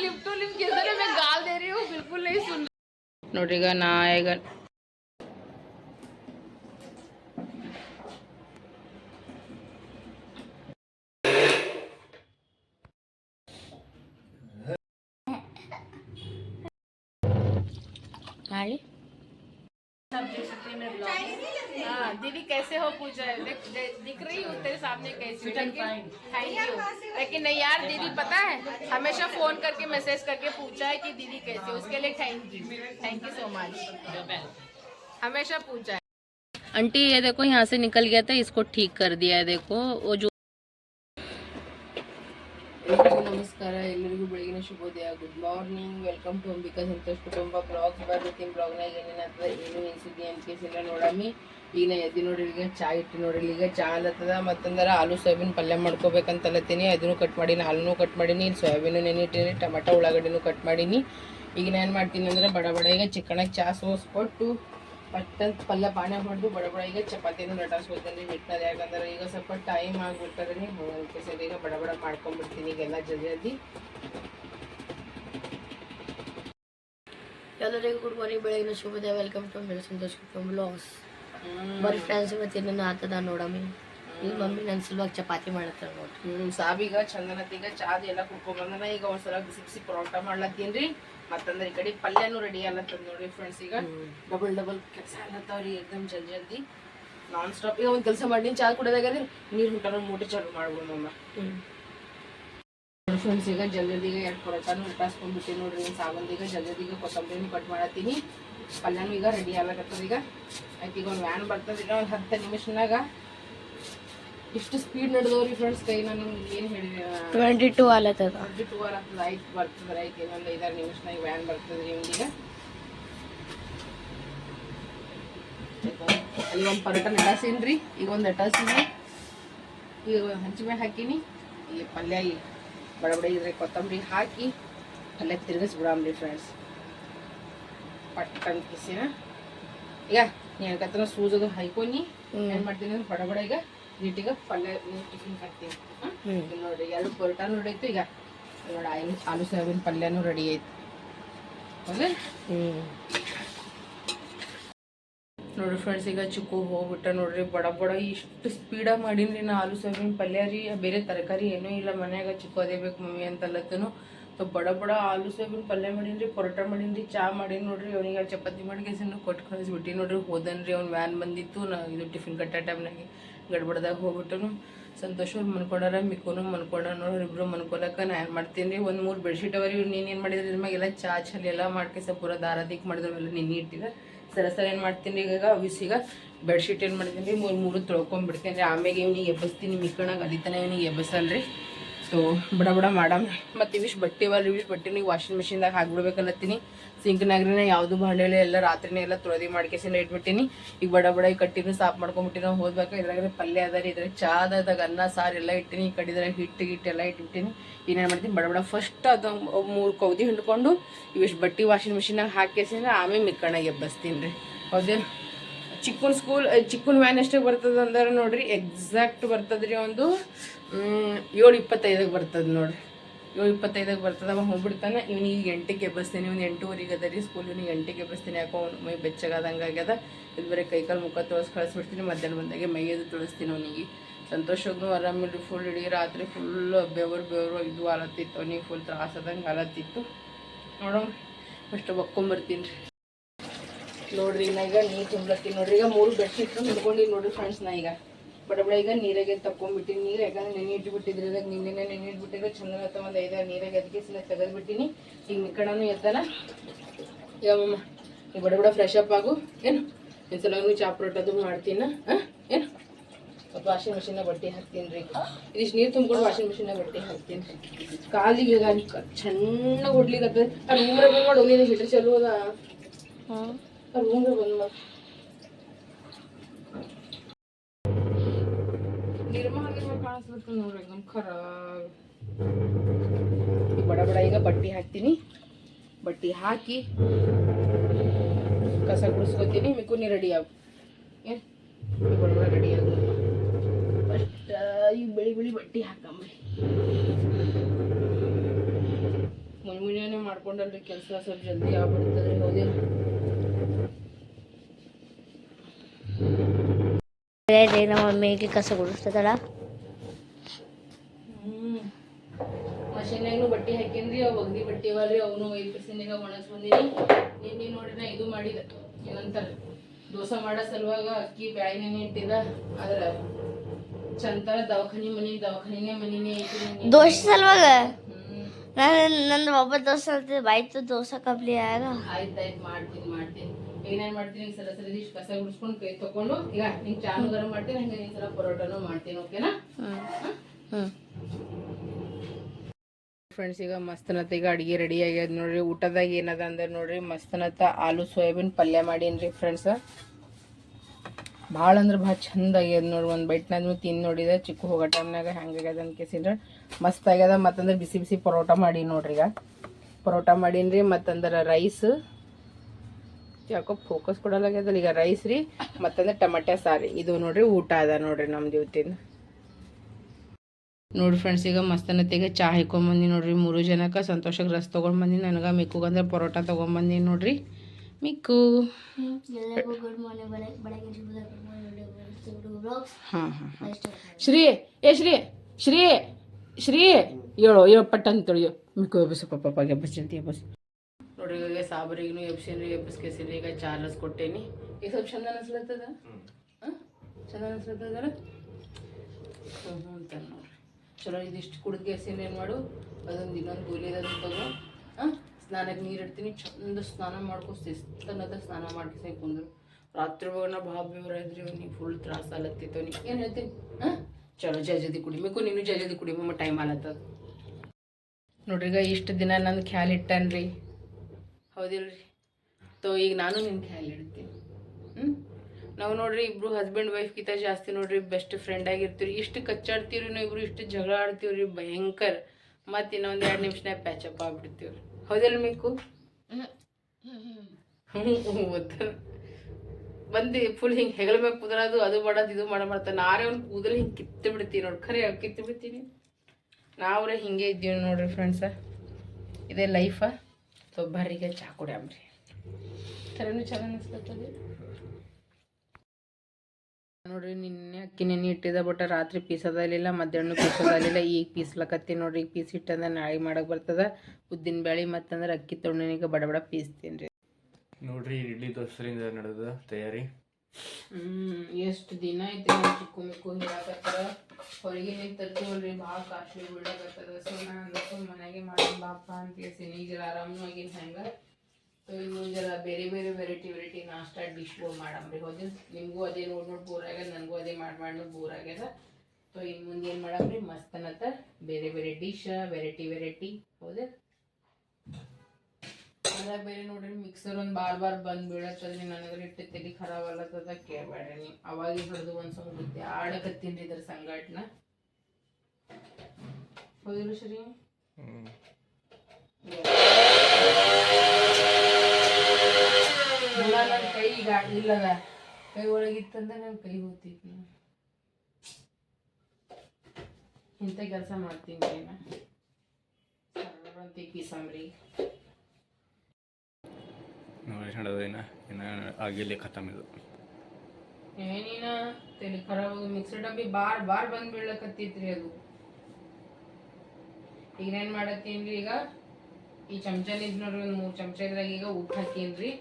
Lip to lip किस तरह मैं गाल दे रही हूँ बिल्कुल नहीं सुन ನೋಡ್ರಿ ಈಗ ನಾ ಈಗ दीदी कैसे हो पूजा? देख दे- दिख रही हूँ तेरे सामने कैसी लेकिन थैंक यू लेकिन नहीं यार दीदी पता है हमेशा फ़ोन करके मैसेज करके पूछा है कि दीदी कैसे हो उसके लिए thank you thank you so much हमेशा पूछा है। आंटी ये देखो यहाँ से निकल गया था इसको ठीक कर दिया है देखो वो जो ನಮಸ್ಕಾರ ಎಲ್ಲರಿಗೂ ಬೆಳಗಿನ ಶುಭೋದಯ. Good morning welcome to Ambika Santosh ಕುಟುಂಬ ಬ್ಲಾಗ್ ಬರ್ತೀನಿ ಬ್ಲಾಗ್ನಾಗ ಏನೇನು ಏನು ಏನು ಅಂತ ಕೇಸ್ ಎಲ್ಲ ನೋಡಮ್ಮಿ ಈಗ ನಾ ಎದ್ದು ಈಗ ಚಾ ಇಟ್ಟು ನೋಡಿರಿ. ಈಗ ಚಾ ಅಲ್ಲತ್ತದ ಮತ್ತಂದ್ರೆ ಆಲೂ ಸೋಯಾಬೀನ್ ಪಲ್ಯ ಮಾಡ್ಕೋಬೇಕಂತಲತ್ತೀನಿ ಅದನ್ನು ಕಟ್ ಮಾಡೀನಿ ಆಲೂನು ಕಟ್ ಮಾಡೀನಿ ಇಲ್ಲಿ ಸೋಯಾಬೀನು, ನೆನಿಟ್ಟಿನಿ, ಟೊಮೆಟೊ ಉಳ್ಳಾಗಡ್ಡಿನೂ ಕಟ್ ಮಾಡೀನಿ. ಈಗ ನಾನು ಏನು ಮಾಡ್ತೀನಿ ಅಂದ್ರೆ ಬಡ ಬಡ, ಈಗ ಚಿಕನಾಗ ಚಾ ಸೋಸ್ಕೊಟ್ಟು ಪಟ್ಟಂತ ಪಲ್ಯ ಬಾಣೆ ಹೊಡೆದು ಬಡ ಬಡ ಈಗ ಚಪಾತಿನೂ ಲಟಾಸ್ಕೊತೀನಿ ಹಿಟ್ಟದ ಯಾಕಂದ್ರೆ ಈಗ ಸ್ವಲ್ಪ ಟೈಮ್ ಆಗ್ಬಿಡ್ತದ್ರಿ ಸರಿ ಈಗ ಬಡ ಬಡ ಮಾಡ್ಕೊಂಡ್ಬಿಡ್ತೀನಿ ಈಗೆಲ್ಲ ಜಲ್ದಿ ಜಲ್ದಿ. ಎಲ್ಲರಿಗೂ ಗುಡ್ ಮಾರ್ನಿಂಗ್ ಬೆಳಗಿನ ಶುಭೋದಯ. ವೆಲ್ಕಮ್ ಟು ಮೇಲೆ ಸಂತೋಷ್ ಕುಟುಂಬ ಬ್ಲಾಗ್ಸ್ ಬರಿ ಫ್ರೆಂಡ್ಸ್ ಮತ್ತೆ ನನ್ನ ಆತದ ನೋಡಮ್ಮಿ. ಈಗ ಮಮ್ಮಿ ನನ್ನ ಸಲುವಾಗಿ ಚಪಾತಿ ಮಾಡತ್ತಾರ ನೋಡ್ರಿ ಹ್ಮ್ ಸಾಬೀಗ ಚಂದನತ್ತೀಗ ಚಾದಿ ಎಲ್ಲ ಕುಡ್ಕೊಂಡ್ ಈಗ ಒಂದ್ಸಲ ಬಿಸಿ ಬಿಸಿ ಪರೋಟ ಮಾಡ್ಲತ್ತೀನ್ರಿ ಮತ್ತಂದ್ರೆ ಈ ಕಡೆ ಪಲ್ಯನೂ ರೆಡಿ ಆಗ್ಲತ್ತದ ನೋಡ್ರಿ ಫ್ರೆಂಡ್ಸ್ ಈಗ. ಡಬಲ್ ಡಬಲ್ ಕೆಲಸ ಆಗ್ಲತ್ತವ್ರಿ ಎಕ್ದಮ್ ಜಲ್ದಿ ಜಲ್ದಿ. ನಾನ್ ಸ್ಟಾಪ್ ಈಗ ಒಂದ್ ಕೆಲಸ ಮಾಡಿ ಚಾ ಕುಡಿದಾಗ ನೀರ್ ಹುಟ್ಟನ ಮೂಟೆ ಚಾಲು ಮಾಡ್ಬೋದು ಮಮ್ಮ ಫ್ರೆಂಡ್ಸ್ ಈಗ ಜಲ್ದಿಗೆ ಎರಡು ಪರೋಟಾನು ಇಟ್ಟಾಸ್ಕೊಂಡ್ಬಿಟ್ಟು ನೋಡ್ರಿ ಒಂದು ಜಲ್ದಿ ಜಲ್ದಿಗೆ ಕೊತ್ತಂಬರಿನೂ ಕಟ್ ಮಾಡತ್ತೀನಿ. ಪಲ್ಯನೂ ಈಗ ರೆಡಿ ಆಗ್ಲಕತ್ತದ ಈಗ. ಆಯ್ತು ಈಗ ಒಂದು ವ್ಯಾನ್ ಬರ್ತದ ಈಗ ಒಂದು ಹತ್ತು ನಿಮಿಷನಾಗ ಇಷ್ಟು ಸ್ಪೀಡ್ ನಡೆದವ್ರಿ ಫ್ರೆಂಡ್ಸ್ ಕೈ ನಾನು ಏನು ಹೇಳಿದೆ ಟ್ವೆಂಟಿ ಟೂ ಆಲತ್ತದ. ಟ್ವೆಂಟಿ ಟೂ ಆಗ್ತದೆ ಆಯ್ತು ಬರ್ತದೆ ಆಯ್ತು ಇನ್ನೊಂದು ಐದಾರು ನಿಮಿಷನಾಗ ವ್ಯಾನ್ ಬರ್ತದೆ ಇವ್ನಿಗೆ ಅಲ್ಲಿ ಒಂದು ಪರೋಟ ರೀ ಈಗ ಒಂದು ನಟಾಸೀನಿ ಈಗ ಹಂಚಿಮೆ ಹಾಕೀನಿ. ಈ ಪಲ್ಯ ಈ ಬಡ ಬಡ ಇದ್ರೆ ಕೊತ್ತಂಬರಿ ಹಾಕಿ ಪಲ್ಯ ತಿರುಗಿಸ್ಬಿಡಮ್ರಿ ಫ್ರೆಂಡ್ಸ್ ಪಟ್ಟಂ ಕಿಸಿನ. ಈಗ ನೀನು ಕತ್ತನ ಸೂಜದು ಹೈಕೊನಿ ಏನು ಮಾಡ್ತೀನಿ ಅಂದ್ರೆ ಬಡ ಬಡ ಈಗ ನೀಟಿಗೆ ಪಲ್ಯ ಟಿಫಿನ್ ಹಾಕ್ತೀನಿ ಹಾಂ ಇಲ್ಲಿ ನೋಡ್ರಿ ಎರಡು ಪರೋಟಾನು ರೆಡಿ ಆಯ್ತು ಈಗ. ನೋಡಿ ಆಲೂ ಆಲೂ ಸೋಯಾಬೀನ್ ಪಲ್ಯನೂ ರೆಡಿ ಆಯ್ತು. ಅಲ್ಲ ನೋಡ್ರಿ ಫ್ರೆಂಡ್ಸ್ ಈಗ ಚಿಕ್ಕು ಹೋಗ್ಬಿಟ್ಟ ನೋಡ್ರಿ ಬಡ ಬಡ ಇಷ್ಟು ಸ್ಪೀಡಾಗಿ ಮಾಡೀನಿ ನಾ ಆಲೂ ಸೋಯಾಬೀನ್ ಪಲ್ಯ ರೀ. ಬೇರೆ ತರಕಾರಿ ಏನೂ ಇಲ್ಲ ಮನ್ಯಾಗ ಚಿಕ್ಕು ಅದೇ ಬೇಕು ಮಮ್ಮಿ ಅಂತಲ್ಲತ್ತನು. ಸೊ ಬಡ ಬಡ ಆಲೂ ಸೋಯಾಬೀನ್ ಪಲ್ಯ ಮಾಡೀನಿ ಪರೋಟ ಮಾಡೀನಿ ಚಾ ಮಾಡೀನಿ ನೋಡ್ರಿ. ಅವ್ನಿಗೆ ಚಪಾತಿ ಮಾಡಿ ಕೊಟ್ಟು ಕಳಿಸ್ಬಿಟ್ಟು ನೋಡ್ರಿ. ಹೋದನ್ರಿ ಅವ್ನು ವ್ಯಾನ್ ಬಂದಿತ್ತು ನಾ ಇದು ಟಿಫಿನ್ ಕಟ್ಟ ಟೈಮ್ನಾಗೆ ಗಡ್ಬಡ್ದಾಗ ಹೋಗ್ಬಿಟ್ಟು ಸಂತೋಷ್ ಅವ್ರು ಮನ್ಕೊಂಡಾರ, ಮಿಕ್ಕೋನು ಮನ್ಕೊಂಡ ನೋಡಿ ಇಬ್ರು ಮನ್ಕೊಲಕ್ಕ ನಾ ಏನು ಮಾಡ್ತೀನಿ ರೀ ಒಂದು ಮೂರು ಬೆಡ್ಶೀಟ್ ಅವರಿ ಇವ್ರು ಏನು ಮಾಡಿದ್ರೆ ಇದ್ರ ಮ್ಯಾಗೆಲ್ಲ ಚಾ ಚಲಿ ಎಲ್ಲ ಮಾಡ್ಕೆಸ ಪೂರ ದಾರದಿಕ್ ಮಾಡಿದ್ರವೆಲ್ಲ ನಿನ್ನೆ ಇಟ್ಟಿದೆ ಸರ ಸರ, ಏನು ಮಾಡ್ತೀನಿ ಈಗ ಅವಿಸೀಗ ಬೆಡ್ಶೀಟ್ ಏನು ಮಾಡ್ತೀನಿ ರೀ ಮೂರು ಮೂರು ತೊಳ್ಕೊಂಬಿಡ್ತೀನಿ ರೀ ಆಮೇಲೆ ಇವ್ನಿಗೆ ಎಬ್ಬಸ್ತೀನಿ ಮಿಕ್ಕಣಾಗ ಅದಿತಾನೆ ಇವ್ನಿಗೆ ಎಬ್ಬಸಲ್ರಿ. ಸೊ ಬಡ ಬಡ ಮಾಡಮ್ ಮತ್ತು ಇವಿಷ್ಟು ಬಟ್ಟೆ ಅವ ಇವಿಷ್ಟು ಬಟ್ಟೆನಿಗೆ ವಾಷಿಂಗ್ ಮಿಷಿನ್ದಾಗ ಹಾಕ್ಬಿಡ್ಬೇಕನ್ನತ್ತೀನಿ ಸಿಂಕ್ನಾಗ್ರಿನ ಯಾವುದು ಬಂಡೆ ಎಲ್ಲ ರಾತ್ರಿನೇ ಎಲ್ಲ ತೊಳೆದಿ ಮಾಡ್ಕೇಸಿನ ಇಟ್ಬಿಟ್ಟಿನಿ. ಈಗ ಬಡ ಬಡ ಈ ಕಟ್ಟಿನೂ ಸಾಫ್ ಮಾಡ್ಕೊಂಬಿಟ್ಟಿನಿ, ನಾವು ಹೋದ್ಬೇಕು ಇದ್ರಾಗ ಪಲ್ಯ ಅದ ರೀ ಇದ್ರಾಗ ಚಾದಾಗ ಅನ್ನ, ಸಾರು ಎಲ್ಲ ಇಟ್ಟಿನಿ. ಈ ಕಡೆ ಹಿಟ್ಟು ಗಿಟ್ಟು ಎಲ್ಲ ಇಟ್ಬಿಟ್ಟಿನಿ. ಏನೇನು ಮಾಡ್ತೀನಿ, ಬಡ ಬಡ ಫಸ್ಟ್ ಅದು ಮೂರು ಕೌದಿ ಹಿಂಡ್ಕೊಂಡು ಇವಿಷ್ಟು ಬಟ್ಟೆ ವಾಷಿಂಗ್ ಮಿಷಿನಾಗ ಹಾಕೇಸಿಂದ ಆಮೇಲೆ ಮಿಕ್ಕಣಾಗ ಎಬ್ಬಸ್ತೀನಿ ರೀ. ಹೌದೇ ಚಿಕ್ಕನ್ ಸ್ಕೂಲ್ ಚಿಕ್ಕನ್ ವ್ಯಾನ್ ಎಷ್ಟೇ ಬರ್ತದೆ ಅಂದ್ರೆ ನೋಡ್ರಿ ಎಕ್ಸಾಕ್ಟ್ ಬರ್ತದ್ರಿ ಒಂದು ಏಳು ಇಪ್ಪತ್ತೈದಕ್ಕೆ ಬರ್ತದೆ ನೋಡಿ. ಏಳು ಇಪ್ಪತ್ತೈದಕ್ಕೆ ಬರ್ತದೆ. ಅವ ಹೋಗ್ಬಿಡ್ತಾನೆ. ಇವ್ನಿಗೆ ಎಂಟಕ್ಕೆ ಎಬ್ಬಸ್ತೀನಿ. ಇವ್ನು ಎಂಟೂವರೆಗೆ ಅದ ರೀ ಸ್ಕೂಲ್ ಇವ್ನಿಗೆ ಎಂಟಕ್ಕೆ ಎಬ್ಬಸ್ತೇನೆ. ಯಾಕೋ ಅವ್ನು ಮೈ ಬೆಚ್ಚಗಾದಂಗೆ ಆಗ್ಯದ. ಇದು ಬರೀ ಕೈಕಾಲು ಮುಖ ತೊಳಸಿ ಕಳಿಸ್ಬಿಡ್ತೀನಿ. ಮಧ್ಯಾಹ್ನ ಬಂದಾಗೆ ಮೈಯದು ತೊಳಸ್ತೀನಿ ಅವನಿಗೆ. ಸಂತೋಷಗೂ ರೀ ಫುಲ್ ಇಡೀ ರಾತ್ರಿ ಫುಲ್ಲು ಬೆವರು ಬೆವರು ಇದು ಆಲತ್ತಿತ್ತು ಅವನಿಗೆ ಫುಲ್ ತ್ರಾಸದಂಗೆ ಆಲತ್ತಿತ್ತು ನೋಡೋ ಫಸ್ಟ್ ಒಕ್ಕೊಂಬರ್ತೀನಿ ರೀ. ನೋಡ್ರಿ ನಾ ಈಗ ನೀರು ತುಂಬಲತ್ತೀನಿ ನೋಡ್ರಿ. ಈಗ ಮೂರು ಬೆಡ್ಶೀಟ್ ಹಿಡ್ಕೊಂಡು ನೋಡ್ರಿ ಫ್ರೆಂಡ್ಸ್ ನಾ ಈಗ. ಬಡ ಬಡ ಈಗ ನೀರಾಗೆ ತಕೊಂಡ್ಬಿಟ್ಟಿನಿ ನೀರು ಯಾಕಂದ್ರೆ ನೆನೆ ಇಟ್ಬಿಟ್ಟಿದ್ರಿ. ಅದಕ್ಕೆ ನಿನ್ನೆ ನೆನೆ ಇಟ್ಬಿಟ್ಟಿದ್ರೆ. ಚಂದ ಒಂದು ಐದಾರು ನೀರಾಗೆ ಅದಕ್ಕೆ ಸಿಲ ತೆಗೆದ್ಬಿಟ್ಟಿನಿ. ಈಗ ಮಿಕ್ಕಡನು ಎದ್ದಾನ. ಈಗ ಮಮ್ಮ ಈಗ ಬಡ ಬಡ ಫ್ರೆಶ್ ಅಪ್ ಆಗು. ಏನು? ಇನ್ಸಲೂ ಚಾ ಅದು ಮಾಡ್ತೀನ? ಹಾಂ ಏನು? ಮತ್ತು ವಾಷಿಂಗ್ ಮಿಷಿನಾಗ ಬಟ್ಟೆ ಹಾಕ್ತೀನಿ ರೀ. ಇದಿಷ್ಟು ನೀರು ತುಂಬ್ಕೊಂಡು ವಾಷಿಂಗ್ ಮಿಷಿನಾಗ ಬಟ್ಟೆ ಹಾಕ್ತೀನಿ ಕಾಲಿಗೆ ಈಗ ಚೆನ್ನಾಗಿ ಹೊಡ್ಲಿಕ್ಕೆ ಆ ರೂಮ್ರೆ ಬಂದು ಮಾಡಿ? ಹೋಗಿದ್ದೀನಿ ಹಿಟ್ರ್ ಚಲೋ ಅದ. ಆ ರೂಮ್ರಾಗ ಬಂದು ಮಾಡಿ. ಕಾಣಿಸ್ಬೇಕು ನೋಡ್ರಿ ನಮ್ ಖರಾಬ್ ಬಡ ಬಡ, ಈಗ ಬಟ್ಟಿ ಹಾಕ್ತೀನಿ. ಬಟ್ಟಿ ಹಾಕಿ ಕಸ ಗುಡಿಸ್ಕೊತೀನಿ. ಮಿಕುನಿ ರೆಡಿ ಆಗು. ಏನು ಬಡ ಬಡ ರೆಡಿ ಆಗ. ಫಸ್ಟ್ ಈ ಬಿಳಿ ಬಿಳಿ ಬಟ್ಟಿ ಹಾಕಂಬ್ರಿ. ಮುಂಜಾನೆ ಮಾಡ್ಕೊಂಡಲ್ರಿ ಕೆಲಸ ಸ್ವಲ್ಪ ಜಲ್ದಿ ಆಗ್ಬಿಡ್ತದ್ರಿ ಹೋದಿಲ್ಲ ನಮ್ಮ ಮಮ್ಮಿಗೆ ಕಸ ಗುಡಿಸ್ತದಲ್ಲ ಹ್ಮ್ ಮಷೀನ್ಯಾಗನು ಬಟ್ಟೆ ಹಾಕೇನ್ರಿ ಅವ್ ಒಗ್ದಿ ಬಟ್ಟೆ ಅವಲ್ರಿ ಅವನು ಐದು ಪರ್ಸೆಂಟ್ನಾಗ ಒಣಗ್ಸ್ ಬಂದಿನಿ ನಿನ್ನೆ ನೋಡ್ರಿ ನಾ ಇದು ಮಾಡಿದ ಏನಂತಾರ ದೋಸೆ ಮಾಡೋ ಸಲುವಾಗ ಅಕ್ಕಿ ಬ್ಯಾಳಿನೇ ಇಟ್ಟಿದ ಆದ್ರ ಚಂತರ ದವಾಖಾನಿ ಮನಿ ದವಾಖಾನಿನೇ ಮನಿನೇ ಐತಿ ನಿನ್ನೆ. ದೋಸೆ ಸಲುವಾಗ ಹ್ಮ್ ನಾನು ನಂದು ಒಬ್ಬ ದೋಸೆ ಅಂತ ಬಾಯ್ತು ದೋಸೆ ಕಪ್ಲಿ ಆಗ ಆಯ್ತಾಯ್ತು ಮಾಡ್ತೀನಿ ಮಾಡ್ತೀನಿ ಏನೇನ್ ಮಾಡ್ತೀನಿ ಈಗ ಸಲ ಸರಿ ಇಷ್ಟು ಕಸ ಗುಡಿಸ್ಕೊಂಡು ಕೈ ತಕೊಂಡು ಈಗ ನಿಂಗೆ ಚಾನು ಗರಂ ಮಾಡ್ತೀನಿ ಹಂಗೆ ನಿನ್ ಸಲ ಪರೋಟನೂ ಮಾಡ್ತೀನಿ ಓಕೆನಾ? ಫ್ರೆಂಡ್ಸ್ ಈಗ ಮಸ್ತನತ್ತ ಈಗ ಅಡಿಗೆ ರೆಡಿ ಆಗ್ಯದ ನೋಡ್ರಿ. ಊಟದಾಗ ಏನದ ಅಂದ್ರೆ ನೋಡ್ರಿ ಮಸ್ತನತ್ತ ಆಲೂ ಸೋಯಾಬೀನ್ ಪಲ್ಯ ಮಾಡೀನ್ರಿ ಫ್ರೆಂಡ್ಸ್ ಭಾಳ ಅಂದ್ರೆ ಭಾಳ ಚಂದ ಆಗ್ಯದ ನೋಡ್ರಿ. ಒಂದು ಬೈಟ್ನಾದ್ನು ತಿಂದು ನೋಡಿದೆ. ಚಿಕ್ಕ ಹೋಗೋ ಟೈಮ್ನಾಗ ಹೆಂಗಾಗ್ಯದ ಅಂತ ಕೇಸಿನ ಮಸ್ತ್ ಆಗ್ಯದ ಮತ್ತಂದ್ರೆ ಬಿಸಿ ಬಿಸಿ ಪರೋಟ ಮಾಡಿ ನೋಡ್ರಿ ಈಗ. ಪರೋಟ ಮಾಡೀನ್ರಿ ಮತ್ತಂದ್ರೆ ರೈಸ್ ಯಾಕೋ ಫೋಕಸ್ ಕೊಡಲಾಗ್ಯದಲ್ಲ ಈಗ ರೈಸ್ ರೀ ಮತ್ತಂದ್ರೆ ಟಮಟೆ ಸಾರಿ. ಇದು ನೋಡ್ರಿ ಊಟ ಅದ ನೋಡ್ರಿ ನಮ್ದು ಇವತ್ತಿನ ನೋಡಿ ಫ್ರೆಂಡ್ಸ್ ಈಗ ಮಸ್ತನತ್ತೀಗ ಚಾ ಹಾಕೊಂಬಂದಿ ನೋಡ್ರಿ. ಮೂರು ಜನಕ್ಕೆ ಸಂತೋಷಕ್ಕೆ ರಸ್ ತೊಗೊಂಡ್ಬಂದಿ ನನಗೆ ಮಿಕ್ಕುಗಂದ್ರೆ ಪರೋಟ ತೊಗೊಂಬಂದಿ ನೋಡ್ರಿ. ಮಿಕ್ಕು. ಹಾಂ ಹಾಂ ಹಾಂ. ಶ್ರೀ ಏ ಶ್ರೀ ಶ್ರೀ ಶ್ರೀ. ಹೇಳೋ ಹೇಳು ಪಟ್ಟಂತ ಮಿಕ್ಕು ಎಬ್ಬಸು ಪಾಪ ಎಬ್ಬಸ್ ಅಂತ ಎಬ್ಬಸ್. ಈಗ ಸಾಬರಿಗೂ ಎಬ್ಸಿನ್ರಿ, ಎಬ್ಬಸ್ಕೇಸಿನ್ರಿ, ಈಗ ಚಾರ್ಜಸ್ ಕೊಟ್ಟೇನಿ. ಈಗ ಸ್ವಲ್ಪ ಚಂದ ಅನಿಸ್ಲತ್ತದ? ಚಂದ ಅನಿಸ್ಲತ್ತದಲ್ಲ ಹ್ಞೂ ಅಂತ ನೋಡ್ರಿ. ಚಲೋ ಇದಿಷ್ಟು ಕುಡ್ದು ಏನು ಮಾಡು, ಅದೊಂದು ಇನ್ನೊಂದು ಗೋಲಿದೊಂದು ತಗೋ. ಹಾಂ? ಸ್ನಾನಕ್ಕೆ ನೀರು ಇಡ್ತೀನಿ, ಚಂದ ಸ್ನಾನ ಮಾಡ್ಕೊ ಶಿಸ್ತನದ ಸ್ನಾನ ಮಾಡ್ಕೊ ಕುಂದ್ರು. ರಾತ್ರಿ ಹೋಗೋಣ ಭಾಳ ಬೇವ್ರ ಇದ್ರಿ ನೀವು ಫುಲ್ ತ್ರಾಸ ಆಲತ್ತಿತ್ತು ಅವನಿಗೆ. ಏನು ಹೇಳ್ತೀನಿ ಹಾಂ? ಚಲೋ ಜಜದಿ ಕುಡಿಬೇಕು ನೀನು ಜಜದಿ ಕುಡಿಬೇಕು ಟೈಮ್ ಆಲತ್ತದ. ನೋಡ್ರಿ ಈಗ ಇಷ್ಟು ದಿನ ನಂದು ಖ್ಯಾಲ್ ಇಟ್ಟನ್ರಿ. ಹೌದಿಲ್ರಿ? ತೋ, ಈಗ ನಾನು ನಿನ್ನ ಖ್ಯಾಲ್ ಇಡ್ತೀನಿ. ಹ್ಞೂ ನಾವು ನೋಡ್ರಿ ಇಬ್ರು ಹಸ್ಬೆಂಡ್ ವೈಫ್ಗಿಂತ ಜಾಸ್ತಿ ನೋಡ್ರಿ ಬೆಸ್ಟ್ ಫ್ರೆಂಡ್ ಆಗಿರ್ತೀವಿ ಇಷ್ಟು ಕಚ್ಚಾಡ್ತೀವ್ರಿ ನಾವು ಇಬ್ರು, ಇಷ್ಟು ಜಗಳ ಆಡ್ತೀವ್ರಿ, ಭಯಂಕರ. ಮತ್ತು ಇನ್ನೊಂದು ಎರಡು ನಿಮಿಷನಾಗ ಪ್ಯಾಚಪ್ ಆಗ್ಬಿಡ್ತೀವ್ರಿ. ಹೌದಿಲ್ಲ ಮಿಕ್ಕು ಹ್ಞೂ ಬಂದು ಫುಲ್ ಹಿಂಗೆ ಹೆಗಲ ಮೇಲೆ ಕುದರದು, ಅದು ಮಾಡೋದು, ಇದು ಮಾಡೋ ಮಾಡ್ತಾರೆ ನಾರೇ ಅವ್ನು ಕೂದಲು ಹಿಂಗೆ ಕಿತ್ತು ಬಿಡ್ತೀನಿ ನೋಡಿ. ಖರೆ, ಕಿತ್ತು ಬಿಡ್ತೀನಿ. ನಾವ್ರೆ ಹಿಂಗೆ ಇದ್ದೀವಿ ನೋಡ್ರಿ ಫ್ರೆಂಡ್ಸ ಇದೇ ಲೈಫ ಸೊ ಬರ್ರಿಗೆ ಚಹಾ ಕುಡಿಯಾಮ್ರಿ. ಥರನೂ ಚೆನ್ನಾಗಿ ಅನಿಸ್ತದೆ. ನೋಡ್ರಿ ನಿನ್ನೆ ಅಕ್ಕಿ ನೆನೆ ಇಟ್ಟಿದ ಬಟ್ ರಾತ್ರಿ ಪೀಸೋದಲ್ಲಿಲ್ಲ ಮಧ್ಯಾಹ್ನ ಪೀಸೋದಲ್ಲಿಲ್ಲ ಈಗ ಪೀಸ್ಲಕತ್ತೀನಿ ನೋಡ್ರಿ ಈಗ ಪೀಸ್ ಇಟ್ಟಂದ್ರೆ ನಾಳೆ ಮಾಡಕ್ಕೆ ಬರ್ತದ. ಉದ್ದಿನ ಬೇಳೆ ಮತ್ತಂದ್ರೆ ಅಕ್ಕಿ ತೊಗೊಂಡಿನೀಗ ಬಡ ಬಡ ಪೀಸ್ತೀನಿ ರೀ ನೋಡ್ರಿ ಇಡ್ಲಿ ದೋಸರಿಂದ ನಡೆದ ತಯಾರಿ. ಎಷ್ಟು ದಿನ ಐತೆ ಚಿಕ್ಕು ಮಿಕ್ಕು ಹೇಳಕತ್ತಾರ ಹೊರಗೆ ನೀವು ತರ್ತೀವಲ್ರಿ ಭಾಳ ಕಾಸ್ಟ್ಲಿ ಬೀಳಕತ್ತದ ಸೊ, ನಾನು ಅಂದಕ್ಕೆ ಮನೆಗೆ ಮಾಡಿ ಬಾಪ ಅಂತ ಹೇಳ್ತೀನಿ. ಈಗ ಜರ ಆಗಿನ ಹೆಂಗೆ. ಸೊ ಇನ್ನು ಜರ ಬೇರೆ ಬೇರೆ ವೆರೈಟಿ ವೆರೈಟಿ ನಾಷ್ಟಾ ಡಿಶ್ಗಳು ಮಾಡಮ್ರಿ ಹೋದಿನ ನಿಮಗೂ ಅದೇ ನೋಡಿ ನೋಡಿ ಬೋರ್ ಆಗ್ಯದ, ನನಗೂ ಅದೇ ಮಾಡಿ ಮಾಡಿ ಬೋರ್ ಆಗ್ಯದ. ಸೊ ಇನ್ನು ಮುಂದೆ ಏನು ಮಾಡಮ್ರಿ ಮಸ್ತ್ ಅನ್ನತ್ತ ಬೇರೆ ಬೇರೆ ಡಿಶ್ ವೆರೈಟಿ ವೆರೈಟಿ ಹೌದಿಲ್ಲ ಅದಾಗ ಬೇರೆ ನೋಡ್ರಿ ಮಿಕ್ಸರ್ ಒಂದು ಬಾರ್ ಬಾರ್ ಬಂದ್ ಬೀಳತ್ತದ್ರಿ ನನಗ್ರಿ ಹಿಟ್ಟು ತಲೆ ಖರಾಬ್ ಕೇಳ್ಬೇಡ್ರಿ ನೀ ಅವಾಗ ಹಿಡಿದು ಒಂದ್ ಸ್ವಲ್ಪ ಆಡಕತ್ತೀನಿ ಇದ್ರ ಸಂಗಾಟ್ನ. ಹೌದಿಲ್ಲ ಶ್ರೀ? ಹ್ಮ್. ನನ್ನ ಕೈ ಈಗ ಇಲ್ಲದ. ಕೈ ಒಳಗಿತ್ತಂದ್ರೆ ನನ್ನ ಕೈ ಹೋಗ್ತಿತ್ತು. ಇಂಥ ಕೆಲಸ ಮಾಡ್ತೀನಿ. ಏನ ಸರ್ವಂತಿ ನೋಡಿ ನಡೆದ ಇನ್ನ ಇನ್ನ ಆಗಿಲ್ಲ ಖತಮ್ ಇದು ಏನಿನ, ತಲೆ ಖರಾಬ್ ಮಿಕ್ಸರ್ ಡಬ್ಬಿ ಬಾರ್ ಬಾರ್ ಬಂದ್ ಬೀಳಕತ್ತೈತ್ರಿ ಅದು. ಈಗ ಏನ್ ಮಾಡತ್ತೀನ್ರಿ ಈಗ? ಈ ಚಮಚನಿದ್ ನೋಡ್ರಿ ಒಂದ್ ಮೂರ್ ಚಮಚ ಇದ್ರಾಗ ಈಗ ಉಪ್ಪು ಹಾಕೀನ್ರಿ.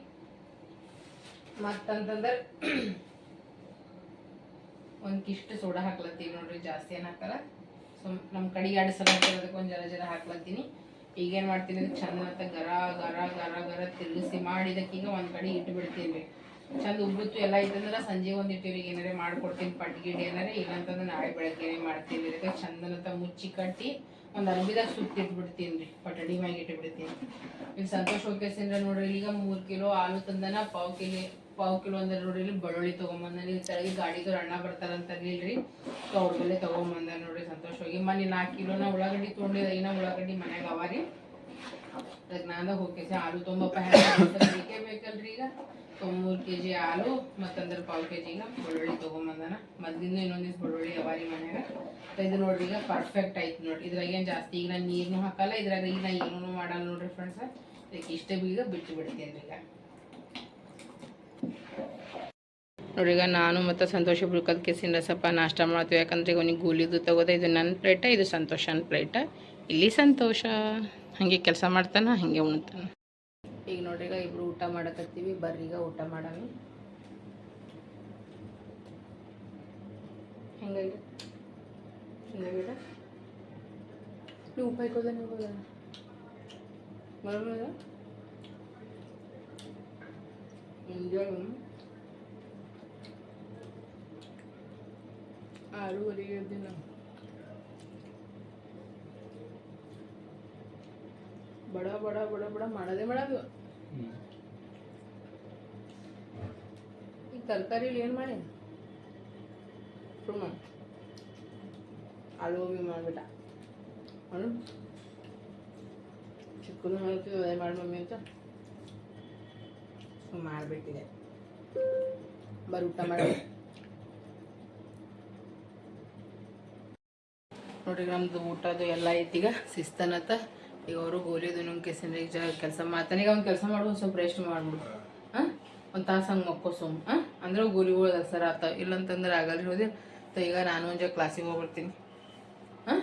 ಮತ್ತಂತಂದ್ರ ಒಂದ್ ಕಿಷ್ಟು ಸೋಡಾ ಹಾಕ್ಲತ್ತೀವಿ ನೋಡ್ರಿ ಜಾಸ್ತಿ ಏನ್ ಹಾಕಲ್ಲ ಸೊ ನಮ್ ಕಡೆಗೆ ಎರಡು ಸಲ ಹಾಕಿರೋದಕ್ಕೆ ಒಂದ್ ಜರ ಜರ ಹಾಕ್ಲತ್ತೀನಿ. ಈಗೇನ್ ಮಾಡ್ತೀನಿ ಅಂದ್ರೆ ಚಂದ ಅಂತ ಗರ ಗರ ಗರ ಗರ ತಿರುಗಿಸಿ ಈಗ ಒಂದು ಕಡೆ ಇಟ್ಟು ಬಿಡ್ತೀನಿ ಚಂದ ಉಬ್ಬುತ್ತು ಎಲ್ಲ ಐತಂದ್ರೆ ಸಂಜೆ ಒಂದ್ ಇಟ್ಟಿವ್ರಿಗೆ ಏನಾರೇ ಮಾಡ್ಕೊಡ್ತೀನಿ ಪಟ್ಗಿಡಿ ಏನಾರೇ ಇಲ್ಲಂತಂದ್ರೆ ನಾಳೆ ಬೆಳಗ್ಗೆನೆ ಮಾಡ್ತೀನಿ ಇದಕ್ಕೆ ಚಂದನಂತ ಮುಚ್ಚಿ ಕಟ್ಟಿ ಒಂದು ಅರ್ಬಿದಾಗ ಸುತ್ತಿ ಇಟ್ಬಿಡ್ತೀನಿ ರೀ, ಪಟಡಿ ಮ್ಯಾಗ ಇಟ್ಬಿಡ್ತೀನಿ. ಈಗ ಸಂತೋಷ ಹೋಗ್ಕೇಸಿಂದ್ರ ನೋಡ್ರಿ, ಈಗ ಮೂರು ಕಿಲೋ ಆಲೂ ತಂದನ, ಪಾವ್ ಕಿಲೋ ಪಾವ್ ಕಿಲೋ ಅಂದ್ರೆ ನೋಡ್ರಿ ಬೆಳ್ಳುಳ್ಳಿ ತೊಗೊಂಬಂದಾನ ಇಲ್ಲಿ ತೆಳಗೆ ಗಾಡಿದವ್ರು ಅಣ್ಣ ಬರ್ತಾರಂತ ಇಲ್ರಿ ಸೊ ಅವ್ರ ಬೆಲೆ ತಗೊಂಬಂದ ನೋಡ್ರಿ ಸಂತೋಷವಾಗಿ. ಹೋಗಿ ಮನೆ ನಾಲ್ಕು ಕಿಲೋನ ಉಳ್ಳಾಗಡ್ಡಿ ತೊಗೊಂಡಿದ್ದ, ಇನ್ನ ಉಳ್ಳಾಗಡ್ಡಿ ಮನ್ಯಾಗ ಅವ ರೀ. ಅದಕ್ಕೆ ನಾಂದ ಹೋಗ್ಕೇಸಿ ಆಲೂ ತೊಂಬಪ್ಪ ಬೇಕೇ ಬೇಕಲ್ರಿ ಈಗ. ತೊಂಬೂರು ಕೆ ಜಿ ಹಾಲು, ಮತ್ತಂದ್ರೆ ಪಾವು ಕೆ ಜಿಗೆ ಬೆಳ್ಳುಳ್ಳಿ ತೊಗೊಂಬಂದಾನ. ಮೊದ್ಲಿಂದ ಇನ್ನೊಂದಿಷ್ಟು ಬೆಳ್ಳುಳ್ಳಿ ಅವಾರಿ ಮನ್ಯಾಗ. ಇದು ನೋಡ್ರಿ ಈಗ ಪರ್ಫೆಕ್ಟ್ ಆಯ್ತು ನೋಡ್ರಿ. ಇದ್ರಾಗ ಏನು ಜಾಸ್ತಿ ಈಗ ನಾನು ನೀರ್ನು ಹಾಕಲ್ಲ, ಇದ್ರಾಗ ಈಗ ನಾ ಏನೂ ಮಾಡಲ್ಲ ನೋಡ್ರಿ ಫ್ರೆಂಡ್ಸ್ ಇದಕ್ಕೆ ಇಷ್ಟೇ ಬೀಗ ಬಿಟ್ಟು ಬಿಡ್ತೀನಿ ಈಗ. ನೋಡಿ, ಈಗ ನಾನು ಮತ್ತು ಸಂತೋಷ ಬುಳ್ಕದ ಕೇಸಿನ ರಸಪ್ಪ ನಾಷ್ಟ ಮಾಡ್ತೀವಿ. ಯಾಕಂದ್ರೆ ಈಗ ಅವನಿಗೆ ಗೂಲಿದು ತಗೋದೆ ಇದು ನನ್ನ ಪ್ಲೇಟ, ಇದು ಸಂತೋಷನ ಪ್ಲೇಟ. ಇಲ್ಲಿ ಸಂತೋಷ. ಹಾಗೆ ಕೆಲಸ ಮಾಡ್ತಾನ, ಹಾಗೆ ಉಣ್ತಾನ. ಈಗ ನೋಡ್ರಿ, ಈಗ ಇಬ್ರು ಊಟ ಮಾಡಕತ್ತೀವಿ. ಬರ್ರಿ, ಈಗ ಊಟ ಮಾಡೋಣ. ಹೆಂಗಾಗಿದೆ ನೀವು ಉಪ್ಪ ಹಾಕೋದ ನೀವು ಎಂಜಾಯ್ ಆರೂವರೆಗೆ ಎದ್ದಿಲ್ಲ ಬಡ ಬಡ ಬಡ ಬಡ ಮಾಡೋದೇ ಮಾಡೋದು ಈಗ ತರಕಾರಿಲಿ ಏನು ಮಾಡಿ ಸುಮ್ಮ ಆಳು ಗೋಬಿ ಮಾಡಿಬಿಟ್ಟ ಅವನು ಚಿಕ್ಕದು ಹೇಳ್ತೀವಿ ಅದೇ ಮಾಡಿ ಮಮ್ಮಿ ಅಂತ ಮಾಡಿಬಿಟ್ಟಿದೆ. ಬರು ಊಟ ಮಾಡಿ. ನೋಡ್ರಿ ನಮ್ದು ಊಟದು ಎಲ್ಲ ಐತಿ ಈಗ. ಶಿಸ್ತನತ್ತ ಈಗ ಅವರು ಗೋಲಿದು ನಮ್ಮ ಕೆಸಿನ ಈಗ ಕೆಲಸ ಮಾಡ್ತಾನೆ. ಈಗ ಅವ್ನು ಕೆಲಸ ಮಾಡುವ ಸ್ವಲ್ಪ ರೆಸ್ಟ್ ಮಾಡ್ಬಿಡು. ಹಾಂ? ಒಂದು ತಾಸು ಹಂಗೆ ಮಕ್ಕೋ ಸುಮ್. ಹಾಂ? ಅಂದ್ರೆ ಗೋಲಿಗಳು ದಸರ ಆತ. ಇಲ್ಲಂತಂದ್ರೆ ಆಗಲ್ಲ ಹೋದೆ. ಸೊ ಈಗ ನಾನು ಒಂದು ಕ್ಲಾಸಿಗೆ ಹೋಗ್ಬಿಡ್ತೀನಿ. ಹಾಂ?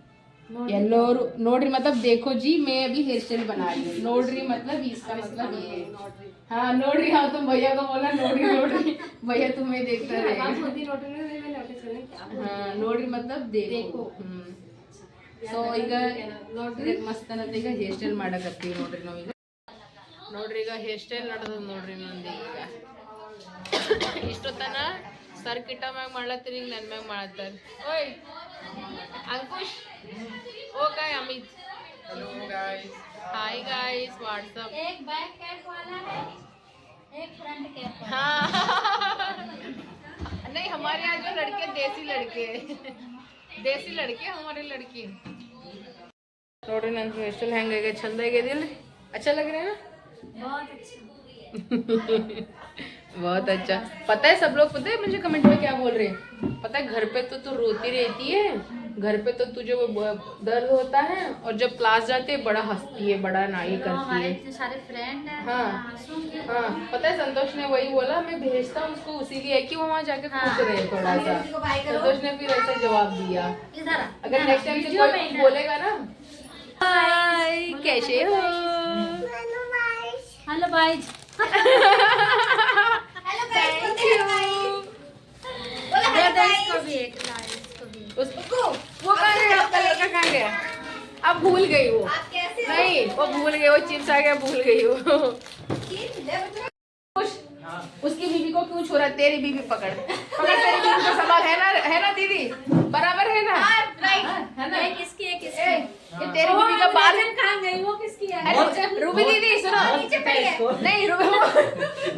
ಎಲ್ಲರೂ ನೋಡ್ರಿ मतलब देखो जी मैं अभी हेयर स्टाइल बना रही हूँ नोड्री मतलब इसका मतलब ये है। हाँ नोड्री हाँ तुम भैया को बोला नोड्री नोड्री भैया तुम्हें देखता रहेगा हाँ नोड्री मतलब देखो ಹ್ಮ್ ಸೊ ಈಗ ನೋಡ್ರಿ ಮಸ್ತ್ ಅನ್ನತ್ತೆ ಈಗ ಹೇರ್ ಸ್ಟೈಲ್ ಮಾಡಕತ್ತೀವಿ ನೋಡ್ರಿ ನಾವೀಗ ನೋಡ್ರಿ ಈಗ ಹೇರ್ ಸ್ಟೈಲ್ ನಡೆದ ನೋಡ್ರಿ ನಂದು ಈಗ ಇಷ್ಟೊತ್ತನ ಸರ್ ಕಿಟ್ಟ ಮ್ಯಾಗ ಮಾಡ್ಲತ್ತೀರಿ ಈಗ ನನ್ನ ಮ್ಯಾಗ ಮಾಡತ್ತಾರ ಓಯ್ अंकुश? ओ गए Amit. Hello guys hi guys WhatsApp एक बैक कैप वाला है एक फ्रंट कैप हाँ। नहीं हमारे यहाँ जो लड़के देसी लड़के। देसी लड़के हमारे लड़के। रोडन इंटरनेशनल हैंग गए छल दिल। अच्छा लग रहा है ना? बहुत अच्छा। बहुत अच्छा। पता है सब लोग पता है मुझे कमेंट में क्या बोल रहे हैं? पता है घर पे तो तू रोती रहती है घर पे तो तुझे वो दर्द होता है और जब क्लास जाते है बड़ा हंसती है बड़ा नाई करती है। सारे फ्रेंड हैं हाँ हाँ पता है संतोष ने वही बोला मैं भेजता हूँ उसको उसीलिए कि वो वहाँ जाके खुश रहे थोड़ा सा। संतोष ने फिर ऐसा जवाब दिया। अगर नेक्स्ट टाइम से कोई बोलेगा ना हाय कैसे हो? हेलो गाइस थैंक यू इसको भी एक लाइक इसको भी उसको वो आपका लड़का कहाँ गया अब भूल गई वो नहीं वो भूल गई वो चिप्स आ गया भूल गई वो उसकी बीबी को क्यों छोड़ा? तेरी बीबी पकड़। पकड़ तेरी बीबी को संभाल। है ना है ना दीदी? बराबर है ना? हाँ, है ना? एक इसकी एक ए, इसकी। ये तेरी बीबी का बाल कहाँ गई? वो किसकी है? रूबी दीदी। नीचे पड़ी है। नहीं रुको।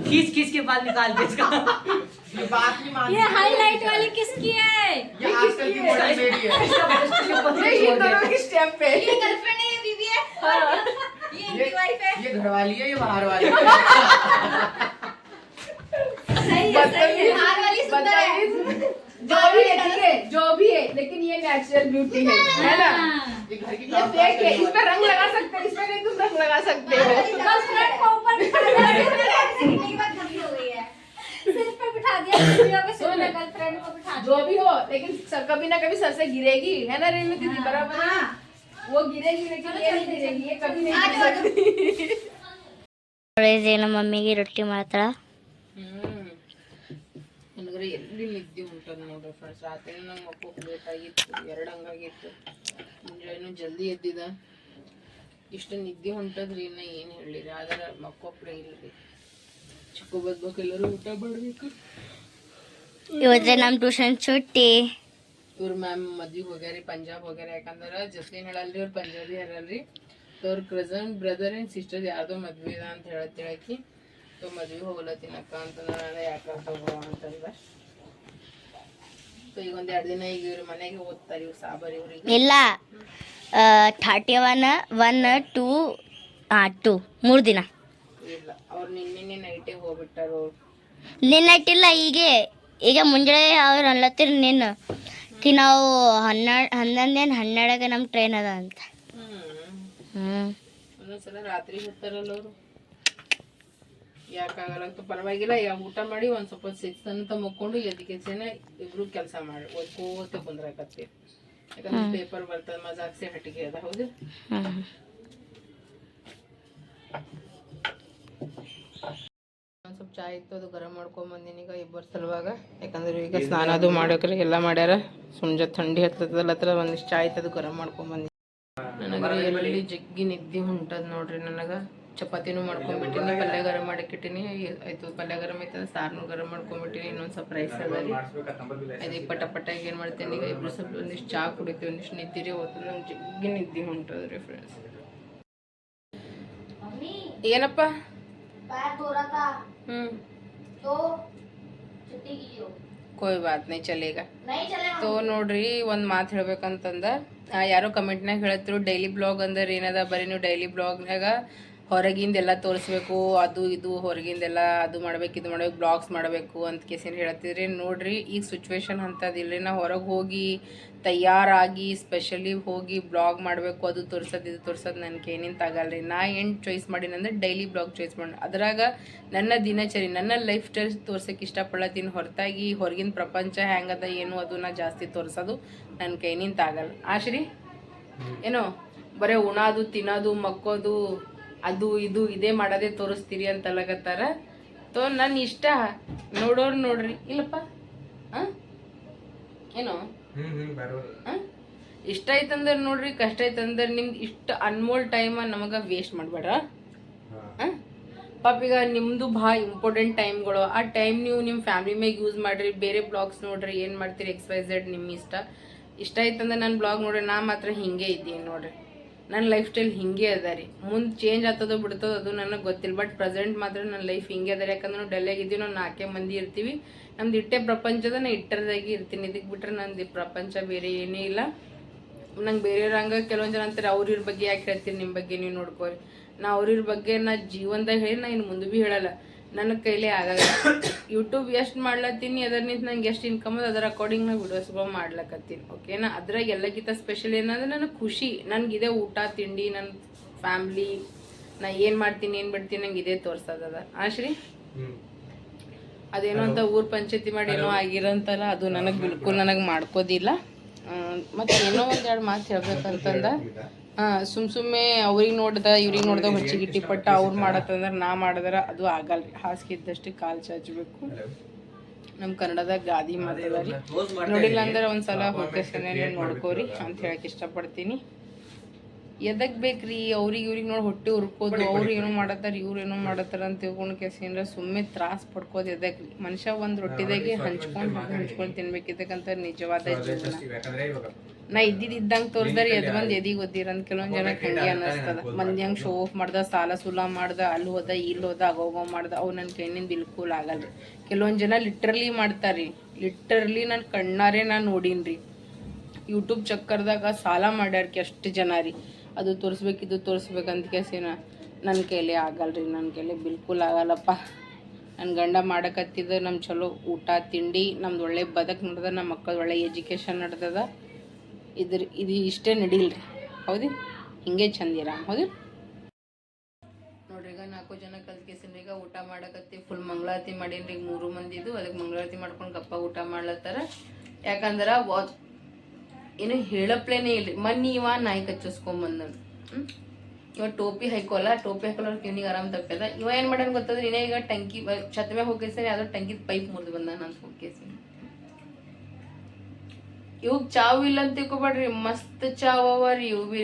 खींच खींच के बाल निकाल दे इसका। ये बात नहीं मान ये हाईलाइट वाली किसकी है? ये आजकल की मॉडल मेरी है। ये दोनों की स्टेप पे। ये गर्लफ्रेंड है ये बीवी है। हाँ। ये इनकी वाइफ है। ये घर वाली है ये बाहर वाली है। सही है सही है। बाहर वाली सुंदर है। जो भी है ठीक है। जो भी है लेकिन ये नेचुरल ब्यूटी है है ना? ये फेक है इस पर रंग लगा सकते हैं इस पे नहीं तुम रंग लगा सकते हो। बस फ्रंट को ऊपर निकलने के बाद खड़ी हो गई है। सिर्फ़ पे बिठा दिया गर्लफ्रेंड को बिठा जो भी हो लेकिन सर कभी ना कभी सर से गिरेगी है ना रेणु दीदी? हाँ। बराबर। वो गिरेगी लेकिन ये नहीं गिरेगी ये कभी नहीं गिर सकती मम्मी की रोटी मात्रा। हम्म। ಅಂದ್ರೆ ಎಲ್ಲಿ ನಿದ್ದೆ ಉಂಟದು ನೋಡ್ರಿ ಫ್ರೆಂಡ್ಸ್ ರಾತ್ರಿ ನಂಗೆ ಮಕ್ಕೋಗ್ಬೇಕಾಗಿತ್ತು ಎರಡು ಹಂಗಾಗಿತ್ತು. ಮುಂಜಾನೆ ಜಲ್ದಿ ಎದ್ದಿದ. ಇಷ್ಟು ನಿದ್ದೆ ಹೊಂಟದ್ರಿ ಇನ್ನ ಏನು ಹೇಳಿರಿ ಆದ್ರೆ ಮಕ್ಕೋಪ್ರೆ ಇಲ್ರಿ. ಚಿಕ್ಕ ಬದ್ಬೇಕು ಎಲ್ಲರೂ ಊಟ ಬಿಡ್ಬೇಕು ಇವತ್ತೆ ನಮ್ಮ ಟ್ಯೂಷನ್ ಚುಟ್ಟಿ. ಇವ್ರ ಮ್ಯಾಮ್ ಮದ್ವಿಗೆ ಹೋಗ್ಯಾರಿ ಪಂಜಾಬ್ ಹೋಗ್ಯಾರ. ಯಾಕಂದ್ರೆ ಜಸ್ಲಿನ್ ಹೇಳಲ್ರಿ ಅವ್ರು ಪಂಜಾಬಿ ಹೇಳಲ್ರಿ ಅವ್ರ ಕಸನ್ ಬ್ರದರ್ ಆ್ಯಂಡ್ ಸಿಸ್ಟರ್ ಯಾರ್ದೋ ಮದ್ವೆ ಅದ ಅಂತ ಹೇಳಕ್ಕೆ ಹೇಳಕಿ ಮದುವೆ ಮದ್ವೆ ತಿನ್ನಕ್ಕ ಅಂತಂದ್ರೆ ಯಾಕಂತ ಸೊ ಈಗ ಒಂದ್ ಎರಡು ದಿನ ಈಗ ಇವ್ರ ಮನೆಗೆ ಓದ್ತಾರೆ ಇವ್ರು ಸಾಬರ್ ಇವ್ರಿಗೆ. ಇಲ್ಲ thirty one one two two ಮೂರು ದಿನ. ಇಲ್ಲ ಅವ್ರು ನಿನ್ನೆ ನೈಟೇ ಹೋಗ್ಬಿಟ್ಟಾರ. ಅವ್ರು ನಿನ್ನಟ್ಟಿಲ್ಲ ಹೀಗೆ ಈಗ ಮುಂಜಾನೆ ಅವ್ರು ಅನ್ಲತ್ತಿರ ನಿನ್ನ. ಕಿ ನಾವು ಹನ್ನೆರಡು ಹನ್ನೊಂದೇನು ಹನ್ನೆರಡಕ್ಕೆ ನಮ್ಮ ಟ್ರೈನ್ ಅದ ಅಂತ. ಹ್ಮ್. ಹ್ಞೂ ಒಂದೊಂದ್ಸಲ ರಾತ್ರಿ ಹೋಗ್ತಾರಲ್ಲ ಅವರು. ಯಾಕಾಗಲ್ಲ ಅಂತ ಪರವಾಗಿಲ್ಲ. ಯಾವ ಊಟ ಮಾಡಿ ಒಂದ್ ಸ್ವಲ್ಪ ಸಿಕ್ಸ್ ಅಂತ ಮುಕ್ಕೊಂಡು ಎದಕ್ಕೆ ಇಬ್ರು ಕೆಲಸ ಮಾಡಿ ಓದ್ಕೋತ ಕುಂದ್ರಾಕತ್ತೀವಿ. ಯಾಕಂದ್ರೆ ಪೇಪರ್ ಬರ್ತದ ಮಜಾಕ್ಸಿ ಹಟ್ಟಿಗೆ ಅದ ಹೌದು? ಒಂದ್ ಸ್ವಲ್ಪ ಚಾಯ್ ಇತ್ತು ಅದು ಗರಂ ಮಾಡ್ಕೊಂಡ್ ಬಂದೀನಿ ಈಗ ಇಬ್ಬರ ಸಲುವಾಗ. ಯಾಕಂದ್ರೆ ಈಗ ಸ್ನಾನ ಅದು ಮಾಡ್ಬೇಕ್ರಿ ಎಲ್ಲ ಮಾಡ್ಯಾರ. ಸುಮ್ಜ ಥಂಡಿ ಹತ್ತದಲ್ಲ ಹತ್ರ ಒಂದಿಷ್ಟು ಚಾಯ್ ಇತ್ತು ಅದು ಗರಂ ಮಾಡ್ಕೊಂಡ್ ಬಂದಿ ನನಗೆ ಎಲ್ಲಿ ಜಗ್ಗಿ ನಿದ್ದೆ ಹೊಂಟದ ನೋಡ್ರಿ ನನಗ. ಚಪಾತಿನೂ ಮಾಡ್ಕೊಂಡ್ಬಿಟ್ಟಿನಿ ಪಲ್ಯ ಗರಂ ಮಾಡಕ್ಕಿಟ್ಟಿನಿ ಆಯ್ತು ಪಲ್ಯ ಗರಂ ಐತದ ಸಾರ್ನು ಗರಂ ಮಾಡ್ಕೊಂಡ್ಬಿಟ್ಟಿನಿ ಇನ್ನೊಂದು ಸ್ವಲ್ಪ ರೈಸ್ ಅದ ರೀ ಅದೇ ಪಟ ಪಟ ಏನ್ ಮಾಡ್ತೇನೆ ಈಗ ಇಬ್ರು ಸ್ವಲ್ಪ ಒಂದಿಷ್ಟು ಚಾ ಕುಡಿತೀವಿ ಒಂದಿಷ್ಟು ನಿದ್ದಿರಿ ರೀ ಹೋಗ್ತದ ನಂಗೆ ಜಗ್ಗಿ ನಿದ್ದೆ ಹೊಂಟದ್ರಿ ಫ್ರೆಂಡ್ಸ್ ಏನಪ್ಪ? ಹ್ಮ್. ಕೋಯ್ ಬಾತ್ ನೈ ಚಲೇಗ ತೋ ನೋಡ್ರಿ ಒಂದ್ ಮಾತು ಹೇಳ್ಬೇಕಂತಂದ. ಆ, ಯಾರೋ ಕಮೆಂಟ್ನಾಗ ಹೇಳತ್ರು ಡೈಲಿ ಬ್ಲಾಗ್ ಅಂದ್ರ ಏನದ? ಬರೀ ನೀವು ಡೈಲಿ ಬ್ಲಾಗ್ನಾಗ ಹೊರಗಿಂದೆಲ್ಲ ತೋರಿಸ್ಬೇಕು, ಅದು ಇದು ಹೊರಗಿಂದೆಲ್ಲ ಅದು ಮಾಡ್ಬೇಕು, ಇದು ಮಾಡ್ಬೇಕು ಬ್ಲಾಗ್ಸ್ ಮಾಡಬೇಕು ಅಂತ ಕೇಸಿನ ಹೇಳ್ತಿದ್ರಿ ನೋಡ್ರಿ, ಈಗ ಸಿಚುವೇಶನ್ ಅಂತದಿಲ್ರಿ ನಾ ಹೊರಗೆ ಹೋಗಿ ತಯಾರಾಗಿ ಸ್ಪೆಷಲಿ ಹೋಗಿ ಬ್ಲಾಗ್ ಮಾಡಬೇಕು, ಅದು ತೋರ್ಸೋದು, ಇದು ತೋರ್ಸೋದು ನನಗೆ ಏನಿಂತ ಆಗಲ್ರಿ. ನಾ ಏನು ಚಾಯ್ಸ್ ಮಾಡೀನಂದ್ರೆ ಡೈಲಿ ಬ್ಲಾಗ್ ಚಾಯ್ಸ್ ಮಾಡಿ ಅದ್ರಾಗ ನನ್ನ ದಿನಚರಿ, ನನ್ನ ಲೈಫ್ ಸ್ಟೈಲ್ ತೋರ್ಸಕ್ಕೆ ಇಷ್ಟಪಡತ್ತೀನಿ ಹೊರತಾಗಿ ಹೊರಗಿನ ಪ್ರಪಂಚ ಹೆಂಗದ ಏನು ಅದು ನಾ ಜಾಸ್ತಿ ತೋರ್ಸೋದು ನನ್ನ ಕೈನಿಂತ ಆಗಲ್ಲ. ಆಶ್ರಿ ಏನೋ, ಬರೇ ಉಣಾದು, ತಿನ್ನೋದು, ಮಕ್ಕೋದು ಅದು ಇದು ಇದೇ ಮಾಡೋದೇ ತೋರಿಸ್ತೀರಿ ಅಂತ ಅಲ್ಲಕತ್ತಾರ ತೋ ನನ್ನ ಇಷ್ಟ. ನೋಡೋರು ನೋಡ್ರಿ. ಇಲ್ಲಪ್ಪ. ಹಾಂ ಏನೋ? ಇಷ್ಟ ಐತಂದ್ರೆ ನೋಡ್ರಿ ಕಷ್ಟ ಐತಂದ್ರೆ ನಿಮ್ದು ಇಷ್ಟು ಅನ್ಮೋಲ್ ಟೈಮ್ ನಮಗೆ ವೇಸ್ಟ್ ಮಾಡಬೇಡ. ಪಾಪ ಈಗ ನಿಮ್ಮದು ಭಾಳ ಇಂಪಾರ್ಟೆಂಟ್ ಟೈಮ್ಗಳು ಆ ಟೈಮ್ ನೀವು ನಿಮ್ಮ ಫ್ಯಾಮಿಲಿ ಮೇಲೆ ಯೂಸ್ ಮಾಡಿರಿ. ಬೇರೆ ಬ್ಲಾಗ್ಸ್ ನೋಡ್ರಿ ಏನು ಮಾಡ್ತೀರಿ ಎಕ್ಸ್ ವೈ ಝೆಡ್ ನಿಮ್ಮ ಇಷ್ಟ. ಇಷ್ಟ ಆಯ್ತಂದ್ರೆ ನನ್ನ ಬ್ಲಾಗ್ ನೋಡ್ರಿ ನಾ ಮಾತ್ರ ಹಿಂಗೆ ಇದ್ದೀನಿ ನೋಡ್ರಿ. ನನ್ನ ಲೈಫ್ ಸ್ಟೈಲ್ ಹಿಂಗೆ ಅದ ರೀ. ಮುಂದೆ ಚೇಂಜ್ ಆಗ್ತದೋ ಬಿಡ್ತದೋ ಅದು ನನಗೆ ಗೊತ್ತಿಲ್ಲ. ಬಟ್ ಪ್ರೆಸೆಂಟ್ ಮಾತ್ರ ನನ್ನ ಲೈಫ್ ಹಿಂಗೆ ಅದ ಯಾಕಂದ್ರೆ ನಾವು ಡೆಲ್ಲಿಯಾಗಿದ್ದೀವಿ ನಾವು ನಾಲ್ಕೇ ಮಂದಿ ಇರ್ತೀವಿ. ನಮ್ದು ಇಟ್ಟೆ ಪ್ರಪಂಚದ, ನಾ ಇಟ್ಟರದಾಗಿ ಇರ್ತೀನಿ. ಇದಕ್ಕೆ ಬಿಟ್ರೆ ನಂದು ಪ್ರಪಂಚ ಬೇರೆ ಏನೇ ಇಲ್ಲ. ನಂಗೆ ಬೇರೆಯವ್ರ ಹಂಗ ಕೆಲವೊಂದು ಜನ ಅಂತಾರೆ, ಅವ್ರ ಇವ್ರ ಬಗ್ಗೆ ಯಾಕೆ ಹೇಳ್ತೀರಿ ನಿಮ್ಮ ಬಗ್ಗೆ ನೀವು ನೋಡ್ಕೋರಿ. ನಾ ಅವ್ರ ಬಗ್ಗೆ ನಾ ಜೀವನದಾಗ ಹೇಳಿ ನಾ ಇನ್ನು ಮುಂದೆ ಭೀ ಹೇಳಲ್ಲ. ನನ್ನ ಕೈಲೇ ಆಗಲ್ಲ. ಯೂಟ್ಯೂಬ್ ಎಷ್ಟು ಮಾಡ್ಲತ್ತೀನಿ ಅದರ ನಿಂತ ನಂಗೆ ಎಷ್ಟು ಇನ್ಕಮ್ ಅದ ಅದರ ಅಕಾರ್ಡಿಂಗ್ ನಾ ವಿಡಿಯೋಸ್ಗಳು ಮಾಡ್ಲಕತ್ತೀನಿ ಓಕೆನಾ ಅದ್ರಾಗ ಎಲ್ಲಕ್ಕಿಂತ ಸ್ಪೆಷಲ್ ಏನಂದ್ರೆ ನನಗೆ ಖುಷಿ ನನಗೆ ಇದೇ ಊಟ ತಿಂಡಿ ನನ್ನ ಫ್ಯಾಮ್ಲಿ ನಾ ಏನು ಮಾಡ್ತೀನಿ ಏನು ಬಿಡ್ತೀನಿ ನಂಗೆ ಇದೇ ತೋರ್ಸೋದದ. ಆಶ್ರೀ ಅದೇನೋ ಅಂತ ಊರ್ ಪಂಚಾಯತಿ ಮಾಡಿ ಏನೋ ಆಗಿರಂತಲ್ಲ ಅದು ನನಗೆ ಬಿಲ್ಕುಲ್ ನನಗೆ ಮಾಡ್ಕೋದಿಲ್ಲ. ಮತ್ತೆ ಏನೋ ಒಂದೆರಡು ಮಾತು ಹೇಳ್ಬೇಕಂತಂದ. ಆ, ಸುಮ್ ಸುಮ್ಮನೆ ಅವ್ರಿಗೆ ನೋಡ್ದ ಇವ್ರಿಗೆ ನೋಡ್ದ ಹೊಚ್ಚಿಗಿಟ್ಟಿ ಪಟ್ಟ ಅವ್ರು ಮಾಡತ್ತಂದ್ರೆ ನಾ ಮಾಡಿದ್ರೆ ಅದು ಆಗಲ್ರಿ. ಹಾಸಿಗೆ ಇದ್ದಷ್ಟು ಕಾಲು ಚಾಚಬೇಕು. ನಮ್ಮ ಕನ್ನಡದಾಗ ಗಾದಿ ಮಾತದ ರೀ. ನೋಡಿಲ್ಲ ಅಂದ್ರೆ ಒಂದ್ಸಲ ಹೊಟ್ಟೆ ನೋಡ್ಕೋರಿ ಅಂತ ಹೇಳಕ್ಕೆ ಇಷ್ಟಪಡ್ತೀನಿ. ಎದಕ್ ಬೇಕ್ರಿ? ಅವ್ರಿಗೆ ಇವ್ರಿಗೆ ನೋಡಿ ಹೊಟ್ಟೆ ಹುರ್ಕೋದು ಅವ್ರು ಏನೋ ಮಾಡತ್ತಾರ ಇವ್ರು ಏನೋ ಮಾಡತ್ತಾರ ಅಂತ ತಿಳ್ಕೊಂಡು ಕೇಸಿಂದ್ರ ಸುಮ್ಮನೆ ತ್ರಾಸ ಪಡ್ಕೋದು ಎದಕ್ರಿ ಮನುಷ್ಯ ಒಂದು ರೊಟ್ಟಿದಾಗೆ ಹಂಚ್ಕೊಂಡು ಹಂಚ್ಕೊಂಡು ತಿನ್ಬೇಕಿದ್ದಕ್ಕಂತ ನಿಜವಾದ ಜೀವನ. ನಾ ಇದ್ದಿದ್ದಂಗೆ ಇದ್ದಂಗೆ ತೋರಿಸ್ದಾರೆ ಎದ್ ಬಂದ್ ಎದಿಗೆ ಗೊತ್ತಿರಂತ ಕೆಲವೊಂದು ಜನ ಹಂಗೆ ಅನ್ನಿಸ್ತದ. ಮಂದಿ ಹಂಗೆ ಶೋ ಆಫ್ ಮಾಡ್ದ ಸಾಲ ಸುಲ ಮಾಡ್ದ ಅಲ್ಲಿ ಹೋದ ಇಲ್ಲಿ ಹೋದ ಅಗೋಗೋ ಮಾಡ್ದ ಅವು ನನ್ನ ಕೈನಿಂದ ಬಿಲ್ಕುಲ್ ಆಗಲ್ರಿ. ಕೆಲವೊಂದು ಜನ ಲಿಟ್ರಲಿ ಮಾಡ್ತಾರ್ರಿ ಲಿಟ್ರಲಿ ನನ್ನ ಕಣ್ಣಾರೆ ನಾನು ನೋಡೀನ್ರಿ ಯೂಟ್ಯೂಬ್ ಚಕ್ಕರ್ದಾಗ ಸಾಲ ಮಾಡ್ಯಾರ್ಕಿ ಅಷ್ಟು ಜನ ರೀ. ಅದು ತೋರಿಸ್ಬೇಕು ಇದು ತೋರಿಸ್ಬೇಕಂತ ಕೇಸಿನ ನನ್ನ ಕೈಲಿ ಆಗಲ್ರಿ ನನ್ನ ಕೈಲಿ ಬಿಲ್ಕುಲ್ ಆಗಲ್ಲಪ್ಪ. ನನ್ನ ಗಂಡ ಮಾಡಕತ್ತಿದ ನಮ್ಮ ಚಲೋ ಊಟ ತಿಂಡಿ ನಮ್ದು ಒಳ್ಳೆ ಬದಕ್ ನಡ್ದ ನಮ್ಮ ಮಕ್ಕಳ ಒಳ್ಳೆ ಎಜುಕೇಷನ್ ನಡ್ದದ. ಇದ್ರ ಇದು ಇಷ್ಟೇ ನಡೀಲ್ರಿ. ಹೌದು ಹಿಂಗೆ ಚಂದಿರ ಹೌದು ನೋಡ್ರಿ, ಈಗ ನಾಲ್ಕು ಜನ ಕಲ್ತ್ಕೇಸಿನ್ರಿ ಈಗ ಊಟ ಮಾಡಕತ್ತಿ ಫುಲ್ ಮಂಗಳಾರತಿ ಮಾಡೀನ್ರಿ ಮೂರು ಮಂದಿದು ಅದಕ್ಕೆ ಮಂಗಳಾರತಿ ಮಾಡ್ಕೊಂಡು ಗಪ್ಪ ಊಟ ಮಾಡ್ಲತ್ತಾರ. ಯಾಕಂದ್ರೆ ಏನು ಹೇಳಪ್ಲೇನೇ ಇಲ್ರಿ. ಮನ್ನಿ ಇವ ನಾಯಿ ಕಚ್ಚಿಸ್ಕೊಂಬಂದ ಇವ ಟೋಪಿ ಹಾಕೋಲ್ಲ ಟೋಪಿ ಹಾಕೋಲ್ಲ ಕಿವ್ನಿಗೆ ಆರಾಮ್ ತಪ್ಪದ ಇವ ಏನು ಮಾಡ್ಯಾನ ಗೊತ್ತದ ಇನ್ನೇ ಈಗ ಟಂಕಿ ಛತ್ ಮ್ಯಾಗ ಅದ್ರ ಯಾವ್ದೋ ಟಂಕಿದ ಪೈಪ್ ಮುರಿದು ಬಂದ ನಾನು ಹೋಗೇಸಿ ಇವಾಗ ಚಾವು ಇಲ್ಲ ಅಂತ ತಿಳ್ಕೊಬೇಡ್ರಿ ಮಸ್ತ್ ಚಾವ್ ಅವ ರೀ ಇವು ಬಿ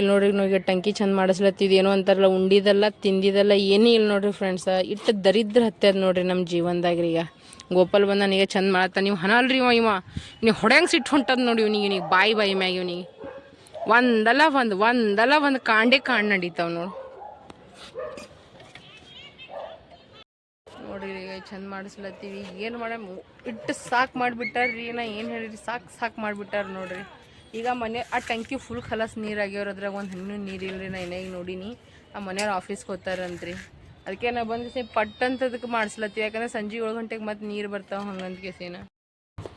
ಇಲ್ಲಿ ನೋಡ್ರಿ ಈಗ ಟಂಕಿ ಚಂದ ಮಾಡಿಸ್ಲತ್ತಿದ್ ಏನೋ ಅಂತಾರಲ್ಲ, ಉಂಡಿದಲ್ಲ, ತಿಂದಿದಲ್ಲ ಏನೇ ಇಲ್ಲ ನೋಡ್ರಿ ಫ್ರೆಂಡ್ಸ ಇಟ್ಟು ದರಿದ್ರ ಹತ್ತದ ನೋಡ್ರಿ ನಮ್ಮ ಜೀವನದಾಗ ಈಗ. ಗೋಪಾಲ್ ಬಂದ ನನಗೆ ಚಂದ ಮಾಡತ್ತ ನೀವು ಹನಲ್ರಿ ಅಲ್ರಿ ಇವ ಇವ. ನೀವು ಹೊಡ್ಯಂಗೆ ಸಿಟ್ಟು ಹೊಂಟದ ನೋಡಿ ಇವ್ನಿಗೆ ಇವ್ನಿಗೆ ಬಾಯಿ ಬಾಯಿ ಮ್ಯಾಗ ಇವ್ನಿಗೆ. ಒಂದಲ್ಲ ಒಂದು ಒಂದಲ್ಲ ಒಂದು ಕಾಂಡೆ ಕಾಂಡ್ ನಡೀತಾವ ನೋಡು. ನೋಡ್ರಿ ಈಗ ಚಂದ ಮಾಡಿಸ್ಲತ್ತೀವಿ. ಏನು ಮಾಡ ಇಟ್ಟು ಸಾಕು ಮಾಡಿಬಿಟ್ಟಾರ್ರಿ. ನಾ ಏನು ಹೇಳಿರಿ? ಸಾಕು ಸಾಕು ಮಾಡಿಬಿಟ್ಟಾರ ನೋಡ್ರಿ. ಈಗ ಮನೆ ಆ ಟ್ಯಾಂಕಿ ಫುಲ್ ಖಲಾಸ್ ನೀರು ಆಗ್ಯಾವ್ರ ಅದ್ರಾಗ ಒಂದು ಹಣ್ಣು ನೀರು ಇಲ್ರಿ ನಾ ಏನಾಗ ನೋಡೀನಿ ಆ ಮನೆಯವ್ರು ಆಫೀಸ್ಗೆ ಹೋಗ್ತಾರಂತ್ರಿ ಅದಕ್ಕೆ ನಾ ಬಂದು ಸೇ ಪಟ್ ಅಂತದಕ್ಕೆ ಮಾಡಿಸ್ಲತ್ತೀವಿ ಯಾಕಂದ್ರೆ ಸಂಜೆ ಏಳು ಗಂಟೆಗೆ ಮತ್ತೆ ನೀರು ಬರ್ತಾವ ಹಂಗಂತ ಕೇಸಿನ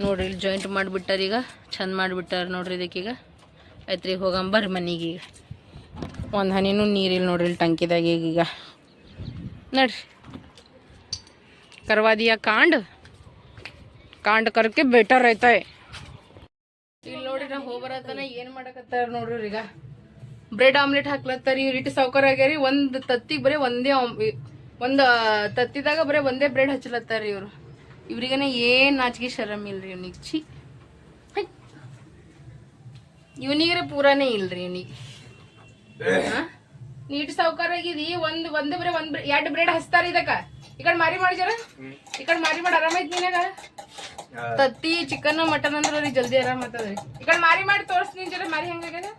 ನೋಡ್ರಿ ಇಲ್ಲಿ ಜಾಯಿಂಟ್ ಮಾಡಿಬಿಟ್ಟಾರ ಈಗ ಚಂದ ಮಾಡಿಬಿಟ್ಟಾರ ನೋಡ್ರಿ ಇದಕ್ಕೀಗ ಆಯ್ತು ರೀ ಹೋಗಂಬರ್ರಿ ಮನೆಗೆ ಈಗ ಒಂದು ಹನಿನೂ ನೀರಿಲ್ಲ ನೋಡ್ರಿ ಇಲ್ಲಿ ಟಂಕಿದಾಗ ಈಗ ನೋಡ್ರಿ करवा दिया कांड ಕಾಂಡ್ ಕರ್ಕೆ ಬೆಟರ್ ಐತೆ ಇಲ್ಲಿ ನೋಡ್ರಿ ನಾ ಹೋಗ್ಬರತನ ಏನ್ ಮಾಡಕತ್ತಾರ ನೋಡ್ರಿ ಈಗ ಬ್ರೆಡ್ ಆಮ್ಲೆಟ್ ಹಾಕ್ಲತ್ತಾರ ಇವ್ರ ಇಟ್ಟು ಸೌಕರ್ ಆಗ್ಯಾರಿ ಒಂದ್ ತತ್ತಿಗೆ ಬರೀ ಒಂದೇ ಒಂದ್ ತತ್ತಿದಾಗ ಬರೀ ಒಂದೇ ಬ್ರೆಡ್ ಹಚ್ಚಲತ್ತಾರ ಇವ್ರು. ಇವ್ರಿಗನ ಏನ್ ನಾಚಿಕೆ ಶರಮ್ ಇಲ್ರಿ ಇವ್ನಿಗೆ ಛೀ. ಇವನಿಗ್ರೆ ಪೂರಾನೇ ಇಲ್ರಿ ಇವನಿಗೆ. ನೀಟ್ ಸೌಕರ್ ಆಗಿದಿ ಒಂದ್ ಒಂದ್ ಬರೀ ಒಂದ್ ಎರಡು ಬ್ರೆಡ್ ಹಚ್ತಾರ ಇದಕ್ಕ. ಈ ಕಡೆ ಮಾರಿ ಮಾಡಿ ಜರ. ಈ ಕಡೆ ಮಾರಿ ಮಾಡಿ ನೀನೆ ನಿನಗ ತತ್ತಿ ಚಿಕನ್ ಮಟನ್ ಅಂದ್ರೆ ಅವ್ರಿಗೆ ಜಲ್ದಿ ಆರಾಮ ಆತದ್ರಿ ಈ ಕಡೆ ಮಾರಿ ಮಾಡಿ ತೋರಿಸ್ತೀನಿ ಜರ ಮಾರಿ ಹೆಂಗಾಗ್ಯದ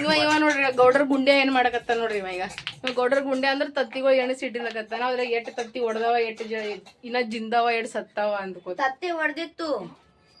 ಇವ ಇವ ನೋಡ್ರಿ ಗೌಡ್ರ ಗುಂಡೆ ಏನ್ ಮಾಡಕತ್ತ ನೋಡ್ರಿ ಇವಾಗ ಈಗ. ಇವ ಗೌಡ್ರ ಗುಂಡೆ ಅಂದ್ರ ತತ್ತಿಗಳು ಎಣ್ಣೆ ಸಿಟ್ಟಿಲಕತ್ತಾನ ಅದ್ರಾಗ ಎಟ್ ತತ್ತಿ ಹೊಡೆದವ ಎಟ್ ಜ ಇನ್ನ ಜಿಂದವ ಎಟ್ ಸತ್ತಾವ ಅಂದ್ಕೋ ತತ್ತಿ ಹೊಡೆದಿತ್ತು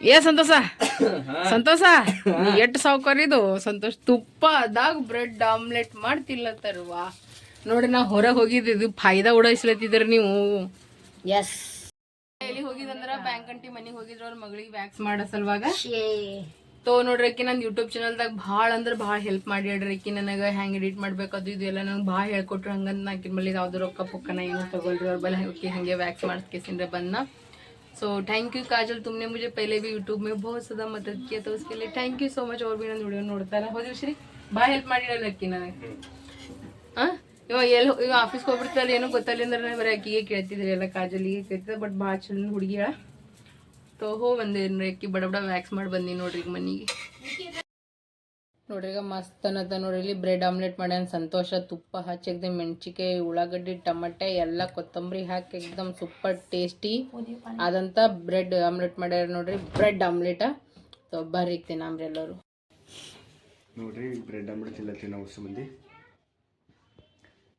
ಏ ಸಂತೋಷ. ಸಂತೋಷ. ಎಟ್ ಸಂತೋಷ್ ಸಂತೋಷ ತುಪ್ಪದಾಗ ಬ್ರೆಡ್ ಆಮ್ಲೆಟ್ ಮಾಡ್ತಿಲ್ಲ ತರ್ವಾ ನೋಡಿ ನಾ ಹೊರಗೆ ಹೋಗಿದ್ದು ಫಾಯ್ದಾ ಉಡಾಯಿಸ್ಲತ್ತಿದ್ರ ನೀವು. ಎಸ್ ಎಲ್ಲಿ ಹೋಗಿದಂದ್ರ ಬ್ಯಾಂಕ್ ಅಂಟಿ ಮನೆಗೆ ಹೋಗಿದ್ರ ಅವ್ರ ಮಗಳಿಗೆ ವ್ಯಾಕ್ಸ್ ಮಾಡೋ ಸಲುವಾಗ ತೋ ನೋಡ್ರಕಿ ನನ್ ಯೂಟ್ಯೂಬ್ ಚಾನಲ್ದಾಗ ಭಾಳ ಅಂದ್ರ ಭಾಳ ಹೆಲ್ಪ್ ಮಾಡಿ ಹೇಳ್ರಕಿ ನನಗೆ ಹ್ಯಾಂಗ್ ಎಡಿಟ್ ಮಾಡ್ಬೇಕು ಅದು ಇದು ಎಲ್ಲ ನಂಗೆ ಭಾಳ ಹೇಳ್ಕೊಟ್ರು. ಹಂಗಂತ ನಾಕಿನ ಮಲ್ಲಿ ಯಾವ್ದು ರೊಕ್ಕ ಪುಕ್ಕನ ಏನು ತಗೊಳ್ರಿ. ಅವ್ರ ಬಲ್ಲ ಹೋಗಿ ಹಂಗೆ ವ್ಯಾಕ್ಸ್ ಮಾಡಿಸ್ಕೇಸಿಂದ್ರೆ ಬಂದ್ನ. सो थैंक यू काजल तुमने मुझे पहले भी यूट्यूब में बहुत ज़्यादा मदद किया तो उसके लिए थैंक यू सो मच और भी ನನ್ನ ವಿಡಿಯೋ ನೋಡ್ತಾರ ಹೌದು ಶ್ರೀ ಭಾಳ ಹೆಲ್ಪ್ ಮಾಡಿರಲ್ಲ ಅಕ್ಕಿ ನನಗೆ ಹಾಂ ಇವ ಎಲ್ಲಿ ಇವ ಆಫೀಸ್ಗೆ ಹೋಗ್ಬಿಡ್ತಾರಲ್ಲ ಏನೋ ಗೊತ್ತಲ್ಲ ಅಂದ್ರೆ ಬರೀ ಅಕ್ಕಿಗೆ ಕೇಳ್ತಿದ್ರಿ ಎಲ್ಲ ಕಾಜಲಿಗೆ ಕೇಳ್ತಿದ್ದೆ ಬಟ್ ಭಾಳ ಚಂದ ಹುಡುಗಿ ತೋ ಹೋ ಬಂದೇನ್ರಿ ಅಕ್ಕಿ ಬಡ ಬಡ ವ್ಯಾಕ್ಸ್ ಮಾಡಿ ಬಂದಿ ನೋಡ್ರಿ ಈಗ ಮನೆಗೆ ನೋಡ್ರಿ ಈಗ ಮಸ್ತ್ ಅನ್ನದ ನೋಡ್ರಿ ಇಲ್ಲಿ ಬ್ರೆಡ್ ಆಮ್ಲೆಟ್ ಮಾಡ್ಯಾನ ಸಂತೋಷ ತುಪ್ಪ ಹಚ್ಚಿ ಎಕ್ದಮ್ ಮೆಣಸಿಕಾಯಿ ಉಳ್ಳಾಗಡ್ಡಿ ಟಮಟೆ ಎಲ್ಲ ಕೊತ್ತಂಬರಿ ಹಾಕಿ ಎಕ್ದಮ್ ಸೂಪರ್ ಟೇಸ್ಟಿ ಆದಂಥ ಬ್ರೆಡ್ ಆಮ್ಲೆಟ್ ಮಾಡ್ಯಾರ ನೋಡ್ರಿ ಬ್ರೆಡ್ ಆಮ್ಲೆಟ. ಸೊ ಬರ್ರಿ ತಿನ್ನಂಬ್ರಿ ಎಲ್ಲರೂ. ನೋಡ್ರಿ ಬ್ರೆಡ್ ಆಮ್ಲೆಟ್ ಇಲ್ಲ ನಾವು ಹೊಸ ಮಂದಿ.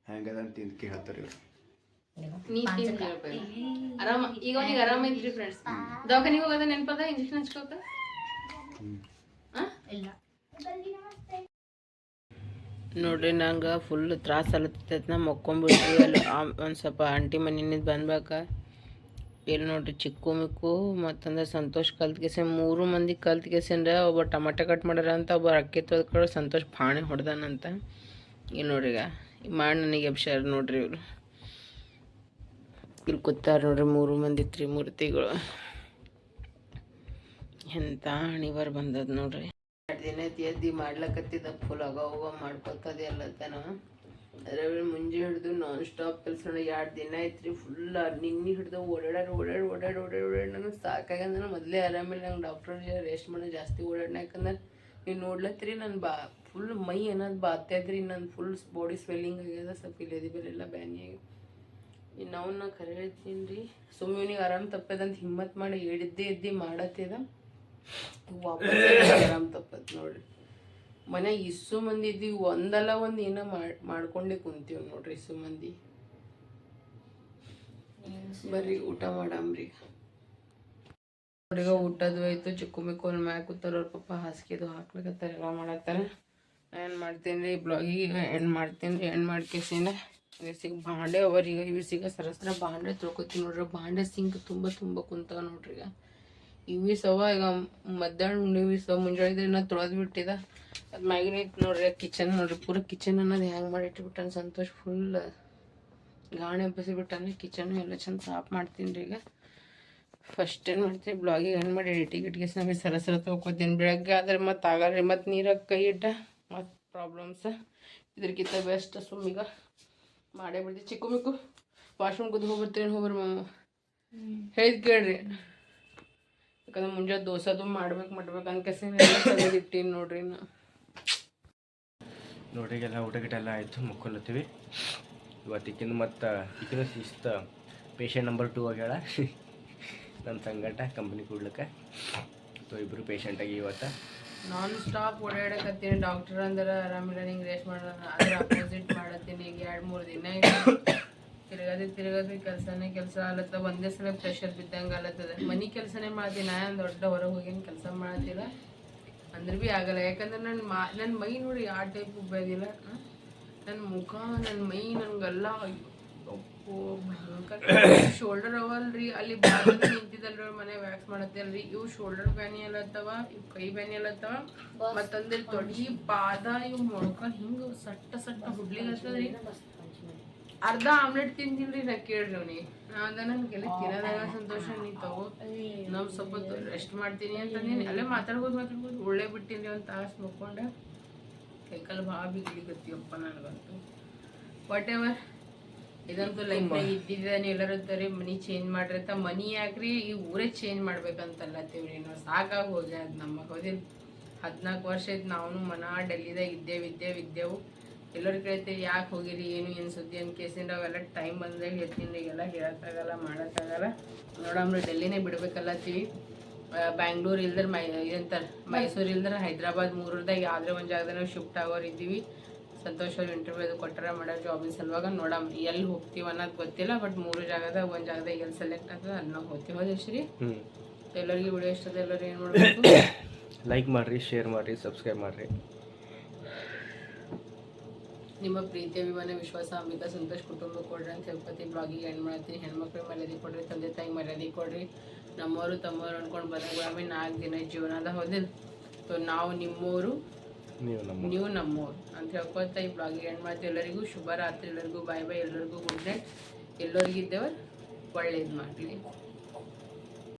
ಹೆಂಗದ ಅಂತ ತಿಂದು ಕೇಳ್ತಾರೆ ಇವರು. ಆರಾಮ ಈಗ ಅವನಿಗೆ ಆರಾಮ ಐತ್ರಿ ಫ್ರೆಂಡ್ಸ್ ದವಾಖಾನಿಗೆ ಹೋಗೋದ ನೆನಪದ ಇಂಜೆಕ್ಷನ್ ಹಚ್ಕೋತ ನೋಡ್ರಿ ನಂಗೆ ಫುಲ್ ತ್ರಾಸ ಅಲತ್ತೈತೆ, ನಾ ಮಕ್ಕೊಂಬಿಟ್ರಿ ಅಲ್ಲಿ ಒಂದು ಸ್ವಲ್ಪ ಆಂಟಿ ಮನೆಯಿಂದ ಬಂದ್ಬೇಕ. ಇಲ್ಲಿ ನೋಡ್ರಿ ಚಿಕ್ಕು ಮಿಕ್ಕು ಮತ್ತಂದ್ರೆ ಸಂತೋಷ್ ಕಲ್ತ್ಗೆಸೆ ಮೂರು ಮಂದಿ ಕಲ್ತ್ಗೆಸಂದ್ರೆ ಒಬ್ಬ ಟಮಾಟೆ ಕಟ್ ಮಾಡ್ಯಾರ ಅಂತ ಒಬ್ಬ ಅಕ್ಕಿ ತೊಳ್ಕೊಳ್ಳೋ ಸಂತೋಷ್ ಪಾಣಿ ಹೊಡೆದಾನಂತ. ಇಲ್ಲಿ ನೋಡ್ರಿ ಈಗ ಮಾಡಿ ನನಗೆ ಎಬ್ಸ್ಯಾರ ನೋಡ್ರಿ ಇವರು. ಇಲ್ಲಿ ಕೂತಾರ ನೋಡ್ರಿ ಮೂರು ಮಂದಿ, ತ್ರಿಮೂರ್ತಿಗಳು. ಎಂಥ ಹಣಿವಾರ ಬಂದದ ನೋಡ್ರಿ. ಎರಡು ದಿನ ಎದ್ದಿ ಮಾಡ್ಲಕತ್ತಿದ್ದ ಫುಲ್ ಅಗ ಹೋಗ ಮಾಡ್ಕೊತದೆ ಎಲ್ಲತನ ಅದ್ರಲ್ಲಿ ಮುಂಜೆ ಹಿಡಿದು ನಾನ್ ಸ್ಟಾಪ್ ಕೆಲಸ ಎರಡು ದಿನ ಐತ್ರಿ ಫುಲ್ ನಿನ್ನೆ ಹಿಡಿದು ಓಡಾಡೋರು ಓಡಾಡಿ ಓಡಾಡಿ ಓಡಾಡಿ ಓಡಾಡಿ ನನಗೆ ಮೊದಲೇ ಆರಾಮಿಲ್ಲ ನಂಗೆ ಡಾಕ್ಟರ್ ರೆಸ್ಟ್ ಮಾಡೋ ಜಾಸ್ತಿ ಓಡಾಡ್ನ ಯಾಕಂದ್ರೆ ನೀವು ನೋಡ್ಲತ್ತೀರಿ ನನ್ನ ಬಾ ಫುಲ್ ಮೈ ಅನ್ನೋದು ಬಾತ್ಯಾದ್ರಿ ನನ್ನ ಫುಲ್ ಬಾಡಿ ಸ್ವೆಲ್ಲಿಂಗ್ ಆಗ್ಯದ, ಸ್ವಲ್ಪ ಇಲ್ಲದಿ ಬೆಲೆಲ್ಲ ಬ್ಯಾನಿ ಆಗ್ಯದ. ಇನ್ನು ಅವನ್ನ ಖರೆ ಹೇಳ್ತೀನಿ ರೀ ಸುಮ್ಮನೆ ಆರಾಮ್ ತಪ್ಪದಂತ ಹಿಮ್ಮತ್ ಮಾಡಿ ಎಡ್ದೆ ಎದ್ದಿ ಮಾಡತ್ತಿದ. ಆರಾಮ್ ನೋಡ್ರಿ. ಮನ್ಯಾಗ ಇಷ್ಟು ಮಂದಿ ಇದ್ದೀವಿ ಒಂದಲ್ಲ ಒಂದು ಏನ ಮಾಡಿ, ಮಾಡ್ಕೊಂಡೇ ಕುಂತೀವಿ ನೋಡ್ರಿ ಇಷ್ಟು ಮಂದಿ. ಬರ್ರಿ ಊಟ ಮಾಡಾಮ್ರಿ ನೋಡ್ರಿಗ ಊಟದ್ದು ಆಯ್ತು ಚಿಕ್ಕು ಮಿಕ್ಕು ಅಲ್ಲಿ ಮ್ಯಾಗ ಕೂತಾರ ಅವ್ರ ಪಪ್ಪ ಹಾಸಿಗೆದು ಹಾಕ್ಲಿಕತ್ತಾರ ಎಲ್ಲ ಮಾಡತ್ತಾರ. ಏನು ಮಾಡ್ತೀನಿ ರೀ, ಬ್ಲಾಗಿಗೆ ಎಂಡ್ ಮಾಡ್ತೀನಿ ರೀ ಎಂಡ್ ಮಾಡ್ಕೇಸಿನ? ಸಿಗ ಬಾಂಡೆ ಅವರೀಗ ಸಿಗ ಸರಸರ ಬಾಂಡೆ ತೊಳ್ಕೊತೀನಿ ನೋಡ್ರಿ. ಬಾಂಡೆ ಸಿಂಕ್ ತುಂಬ ತುಂಬ ಕುಂತಾವ ನೋಡ್ರಿ ಈಗ. ಇವಿ ಸವ ಈಗ ಮಧ್ಯಾಹ್ನ ಉಣ್ಣಿವಿ ಸವ ಮುಂಜಾನೆ ನಾ ತೊಳೆದು ಬಿಟ್ಟಿದ ಅದು ಮ್ಯಾಗಿನ ಇತ್ತು ನೋಡ್ರಿ ಕಿಚನ್ ನೋಡ್ರಿ ಪೂರ ಕಿಚನ್ ಅನ್ನೋದು ಹೆಂಗೆ ಮಾಡಿ ಇಟ್ಬಿಟ್ಟಾನ ಸಂತೋಷ ಫುಲ್ ಗಾಣೆ ಎಬ್ಬಸಿ ಬಿಟ್ಟಾನೆ ಕಿಚನ್ ಎಲ್ಲ ಚಂದ ಸಾಫ್ ಮಾಡ್ತೀನಿ ರೀ ಈಗ. ಫಸ್ಟ್ ಏನು ಮಾಡ್ತೀನಿ ಬ್ಲಾಗಿಗೆ ಏನು ಮಾಡಿ ಎಡಿಟಿಂಗ್ ಇಟ್ಗೆ ನಮಗೆ ಸರ ಸರ ತೊಗೊತೀನಿ ಬೆಳಗ್ಗೆ ಆದರೆ ಮತ್ತೆ ಆಗಲ್ಲ ರೀ ಮತ್ತು ನೀರಾಗ ಕೈ ಇಟ್ಟ ಮತ್ತು ಪ್ರಾಬ್ಲಮ್ಸ್ ಇದ್ರಕ್ಕಿಂತ ಬೆಸ್ಟ್ ಸುಮ್ಮೀಗ ಮಾಡೇ ಬಿಡ್ತೀವಿ ಚಿಕ್ಕು ಮಿಕ್ಕು ವಾಶ್ರೂಮ್ ಕುದ್ದು ಹೋಗ್ಬರ್ತೀನಿ ಹೋಗ್ಬರ್ ಹೇಳಿದ್ ಕೇಳ್ರಿ. ಯಾಕಂದ್ರೆ ಮುಂಜಾನೆ ದೋಸೆದು ಮಾಡ್ಬೇಕು ಮಾಡ್ಬೇಕು ಅನ್ಕಸಿ ಇಟ್ಟೀನಿ ನೋಡ್ರಿ ನಾ. ನೋಡ್ರಿಗೆಲ್ಲ ಊಟ ಗಿಟ ಎಲ್ಲ ಆಯಿತು ಮುಕ್ಕೊಳ್ಳತ್ತೀವಿ ಇವತ್ತಿಕ್ಕಿಂದ ಮತ್ತು ಇಕ್ಕಿನ ಶಿಸ್ತ. ಪೇಷಂಟ್ ನಂಬರ್ ಟೂ ಆಗ್ಯಾಳ. ನನ್ನ ಸಂಗಟ ಕಂಪ್ನಿ ಕೊಡ್ಲಿಕ್ಕೆ. ಸೊ ಇಬ್ಬರು ಪೇಷಂಟಾಗಿ ಇವತ್ತು. ನಾನ್ ಸ್ಟಾಪ್ ಓಡಾಡಕತ್ತೀನಿ ಡಾಕ್ಟರ್ ಅಂದ್ರೆ ಆರಾಮಿಲ್ಲ ನಿಂಗೆ ರೇಸ್ಟ್ ಮಾಡೋಣ ಅದ್ರ ಅಪೋಸಿಟ್ ಮಾಡತ್ತೀನಿ. ಈಗ ಎರಡು ಮೂರು ದಿನ ತಿರ್ಗದೆ ತಿರ್ಗದೆ ಕೆಲಸನೇ ಕೆಲಸ ಆಲತ್ತ ಒಂದೇ ಸಲ ಪ್ರೆಷರ್ ಬಿದ್ದಂಗೆ ಆಲತ್ತದ. ಮನೆ ಕೆಲಸನೇ ಮಾಡ್ತೀನಿ? ನಾನು ದೊಡ್ಡ ಹೊರಗೆ ಹೋಗೇನು ಕೆಲಸ ಮಾಡ್ತಿಲ್ಲ ಅಂದ್ರೆ ಭೀ ಆಗಲ್ಲ. ಯಾಕಂದ್ರೆ ನನ್ನ ಮಾ ನನ್ನ ಮೈ ನೋಡಿ ಆ ಟೈಪ್ ಉಬ್ಬೋದಿಲ್ಲ ನನ್ನ ಮುಖ ನನ್ನ ಮೈ ನನಗೆಲ್ಲ ಶೋಲ್ಡರ್ ಅವಲ್ರಿ, ಅಲ್ಲಿ ಬಾಗಿಲು ನಿಂತಿದ್ದಲ್ರಿ ಮನೆ ವ್ಯಾಕ್ಸ್ ಮಾಡತ್ತಲ್ರಿ. ಇವು ಶೋಲ್ಡರ್ ಬ್ಯಾನಿ ಅಲ್ಲತ್ತವ ಇವು ಕೈ ಬ್ಯಾನಿ ಅಲ್ಲತ್ತವ ಮತ್ತಂದ್ರೆ ತೊಡಿ ಪಾದ ಇವು ಮೊಳಕ ಹಿಂಗ ಸಟ್ಟ ಸಟ್ಟ ಹುಡ್ಲಿಗತ್ತದ್ರಿ ಅರ್ಧ ಆಮ್ಲೆಟ್ ತಿಂದಿಲ್ರಿ ನಾ ಕೇಳ್ರಿ ಅವ್ನಿ ಅದ ಅಂದ ನನ್ಗೆಲ್ಲ ತಿನ್ನೋದಾಗ ಸಂತೋಷ ನೀ ತಗೋ. ನಾವು ಸ್ವಲ್ಪ ರೆಸ್ಟ್ ಮಾಡ್ತೀನಿ ಅಂತ ನೀನು ಅಲ್ಲೇ ಮಾತಾಡ್ಬೋದು ಮಾತಾಡ್ಬೋದು. ಒಳ್ಳೆ ಬಿಟ್ಟಿನಿ ಒಂದು ತಾಸು ಮುಕ್ಕೊಂಡೆ. ಕೈಕಾಲು ಭಾಳ ಬಿಗ್ಲಿಕತ್ತೀವಪ್ಪ ನನಗಂತೂ. ವಾಟ್ ಎವರ್ ಇದಂತೂ ಲೈಫ್ನಾಗ ಇದ್ದಿದ್ದಾನೆ ಎಲ್ಲರೂ ಅಂತಾರೆ, ಮನಿ ಚೇಂಜ್ ಮಾಡ್ರಿ ಅಂತ. ಮನಿ ಯಾಕ್ರಿ? ಈ ಊರೇ ಚೇಂಜ್ ಮಾಡ್ಬೇಕಂತಲ್ಲತ್ತೀವ್ರಿ ನಾವು. ಸಾಕಾಗಿ ಹೋಗ್ಯಾದ ನಮ್ಮ ಹೌದಿಲ್ಲ ಹದಿನಾಲ್ಕು ವರ್ಷ ಇದ್ದು ನಾವು ಮನ ಡೆಲ್ಲಿದಾಗ ಇದ್ದೇವೆ ಇದ್ದೇವೆ, ಇದ್ದೇವು. ಎಲ್ಲರೂ ಕೇಳ್ತೀವಿ ಯಾಕೆ ಹೋಗಿರಿ ಏನು ಏನು ಸುದ್ದಿ ಅಂತ ಕೇಸಿಂದ ಅವೆಲ್ಲ ಟೈಮ್ ಬಂದಾಗ ಹೇಳ್ತೀನಿ ಈಗೆಲ್ಲ ಹೇಳೋಕ್ಕಾಗಲ್ಲ ಮಾಡೋಕ್ಕಾಗಲ್ಲ. ನೋಡಮ್ರಿ ಡೆಲ್ಲಿನೇ ಬಿಡ್ಬೇಕಲ್ಲತ್ತೀವಿ ಬ್ಯಾಂಗ್ಳೂರು ಇಲ್ದ್ರೆ ಮೈ ಇದಂತಾರೆ ಮೈಸೂರು ಇಲ್ದ್ರೆ ಹೈದ್ರಾಬಾದ್ ಮೂರದಾಗ ಯಾವುದೇ ಒಂದು ಜಾಗದಾಗ ಶಿಫ್ಟ್ ಆಗೋರು ಇದ್ದೀವಿ. ಸಂತೋಷ್ ಅವ್ರು ಇಂಟರ್ವ್ಯೂ ಅದು ಕೊಟ್ಟಾರ ಮಾಡೋ ಜಾಬಿನ ಸಲುವಾಗ ನೋಡಮ್ ಎಲ್ಲಿ ಹೋಗ್ತೀವಿ ಅನ್ನೋದು ಗೊತ್ತಿಲ್ಲ ಬಟ್ ಮೂರು ಜಾಗದಾಗ ಒಂದು ಜಾಗದಾಗ ಎಲ್ಲಿ ಸೆಲೆಕ್ಟ್ ಆಗ್ತದೆ ಅಲ್ಲಿ ನಾವು ಹೋಗ್ತೀವಿ. ಹೌದು ಶ್ರೀ ಹ್ಞೂ ಎಲ್ಲರಿಗೂ ವಿಡಿಯೋ ಇಷ್ಟ ಅದ ಎಲ್ಲರೂ ಏನು ಮಾಡಬೇಕು? ಲೈಕ್ ಮಾಡಿರಿ ಶೇರ್ ಮಾಡಿರಿ ಸಬ್ಸ್ಕ್ರೈಬ್ ಮಾಡಿರಿ. ನಿಮ್ಮ ಪ್ರೀತಿ ಅಭಿಮಾನ ವಿಶ್ವಾಸ ಅಂಬಿಕ ಸಂತೋಷ್ ಕುಟುಂಬ ಕೊಡ್ರಿ ಅಂತ ಹೇಳ್ಕೊತಿ ಬ್ಲಾಗಿಗೆ ಎಂಡ್ ಮಾಡ್ತೀನಿ ಹೆಣ್ಮಕ್ಳಿಗೆ ಮರ್ಯಾದೆ ಕೊಡ್ರಿ ತಂದೆ ತಾಯಿ ಮರ್ಯಾದೆ ಕೊಡ್ರಿ. ನಮ್ಮವರು ತಮ್ಮವರು ಅನ್ಕೊಂಡು ಬರೋಗ್ರಾಮಿ ನಾಲ್ಕು ದಿನ ಜೀವನದ ಹೋದಿಲ್ಲ ಸೊ ನಾವು ನಿಮ್ಮವರು ನೀವು ನಮ್ಮ ನೀವು ನಮ್ಮವ್ರು ಅಂತ ಹೇಳ್ಕೊತ ಈ ಬ್ಲಾಗಿಗೆ ಎಂಡ್ ಮಾಡ್ತೀವಿ ಎಲ್ಲರಿಗೂ ಶುಭ ರಾತ್ರಿ ಎಲ್ಲರಿಗೂ ಬಾಯ್ ಬಾಯ್ ಎಲ್ಲರಿಗೂ ಗುಡ್ ನೈಟ್. ಎಲ್ಲರಿಗಿದ್ದವರು ಒಳ್ಳೇದು ಮಾಡಲಿ.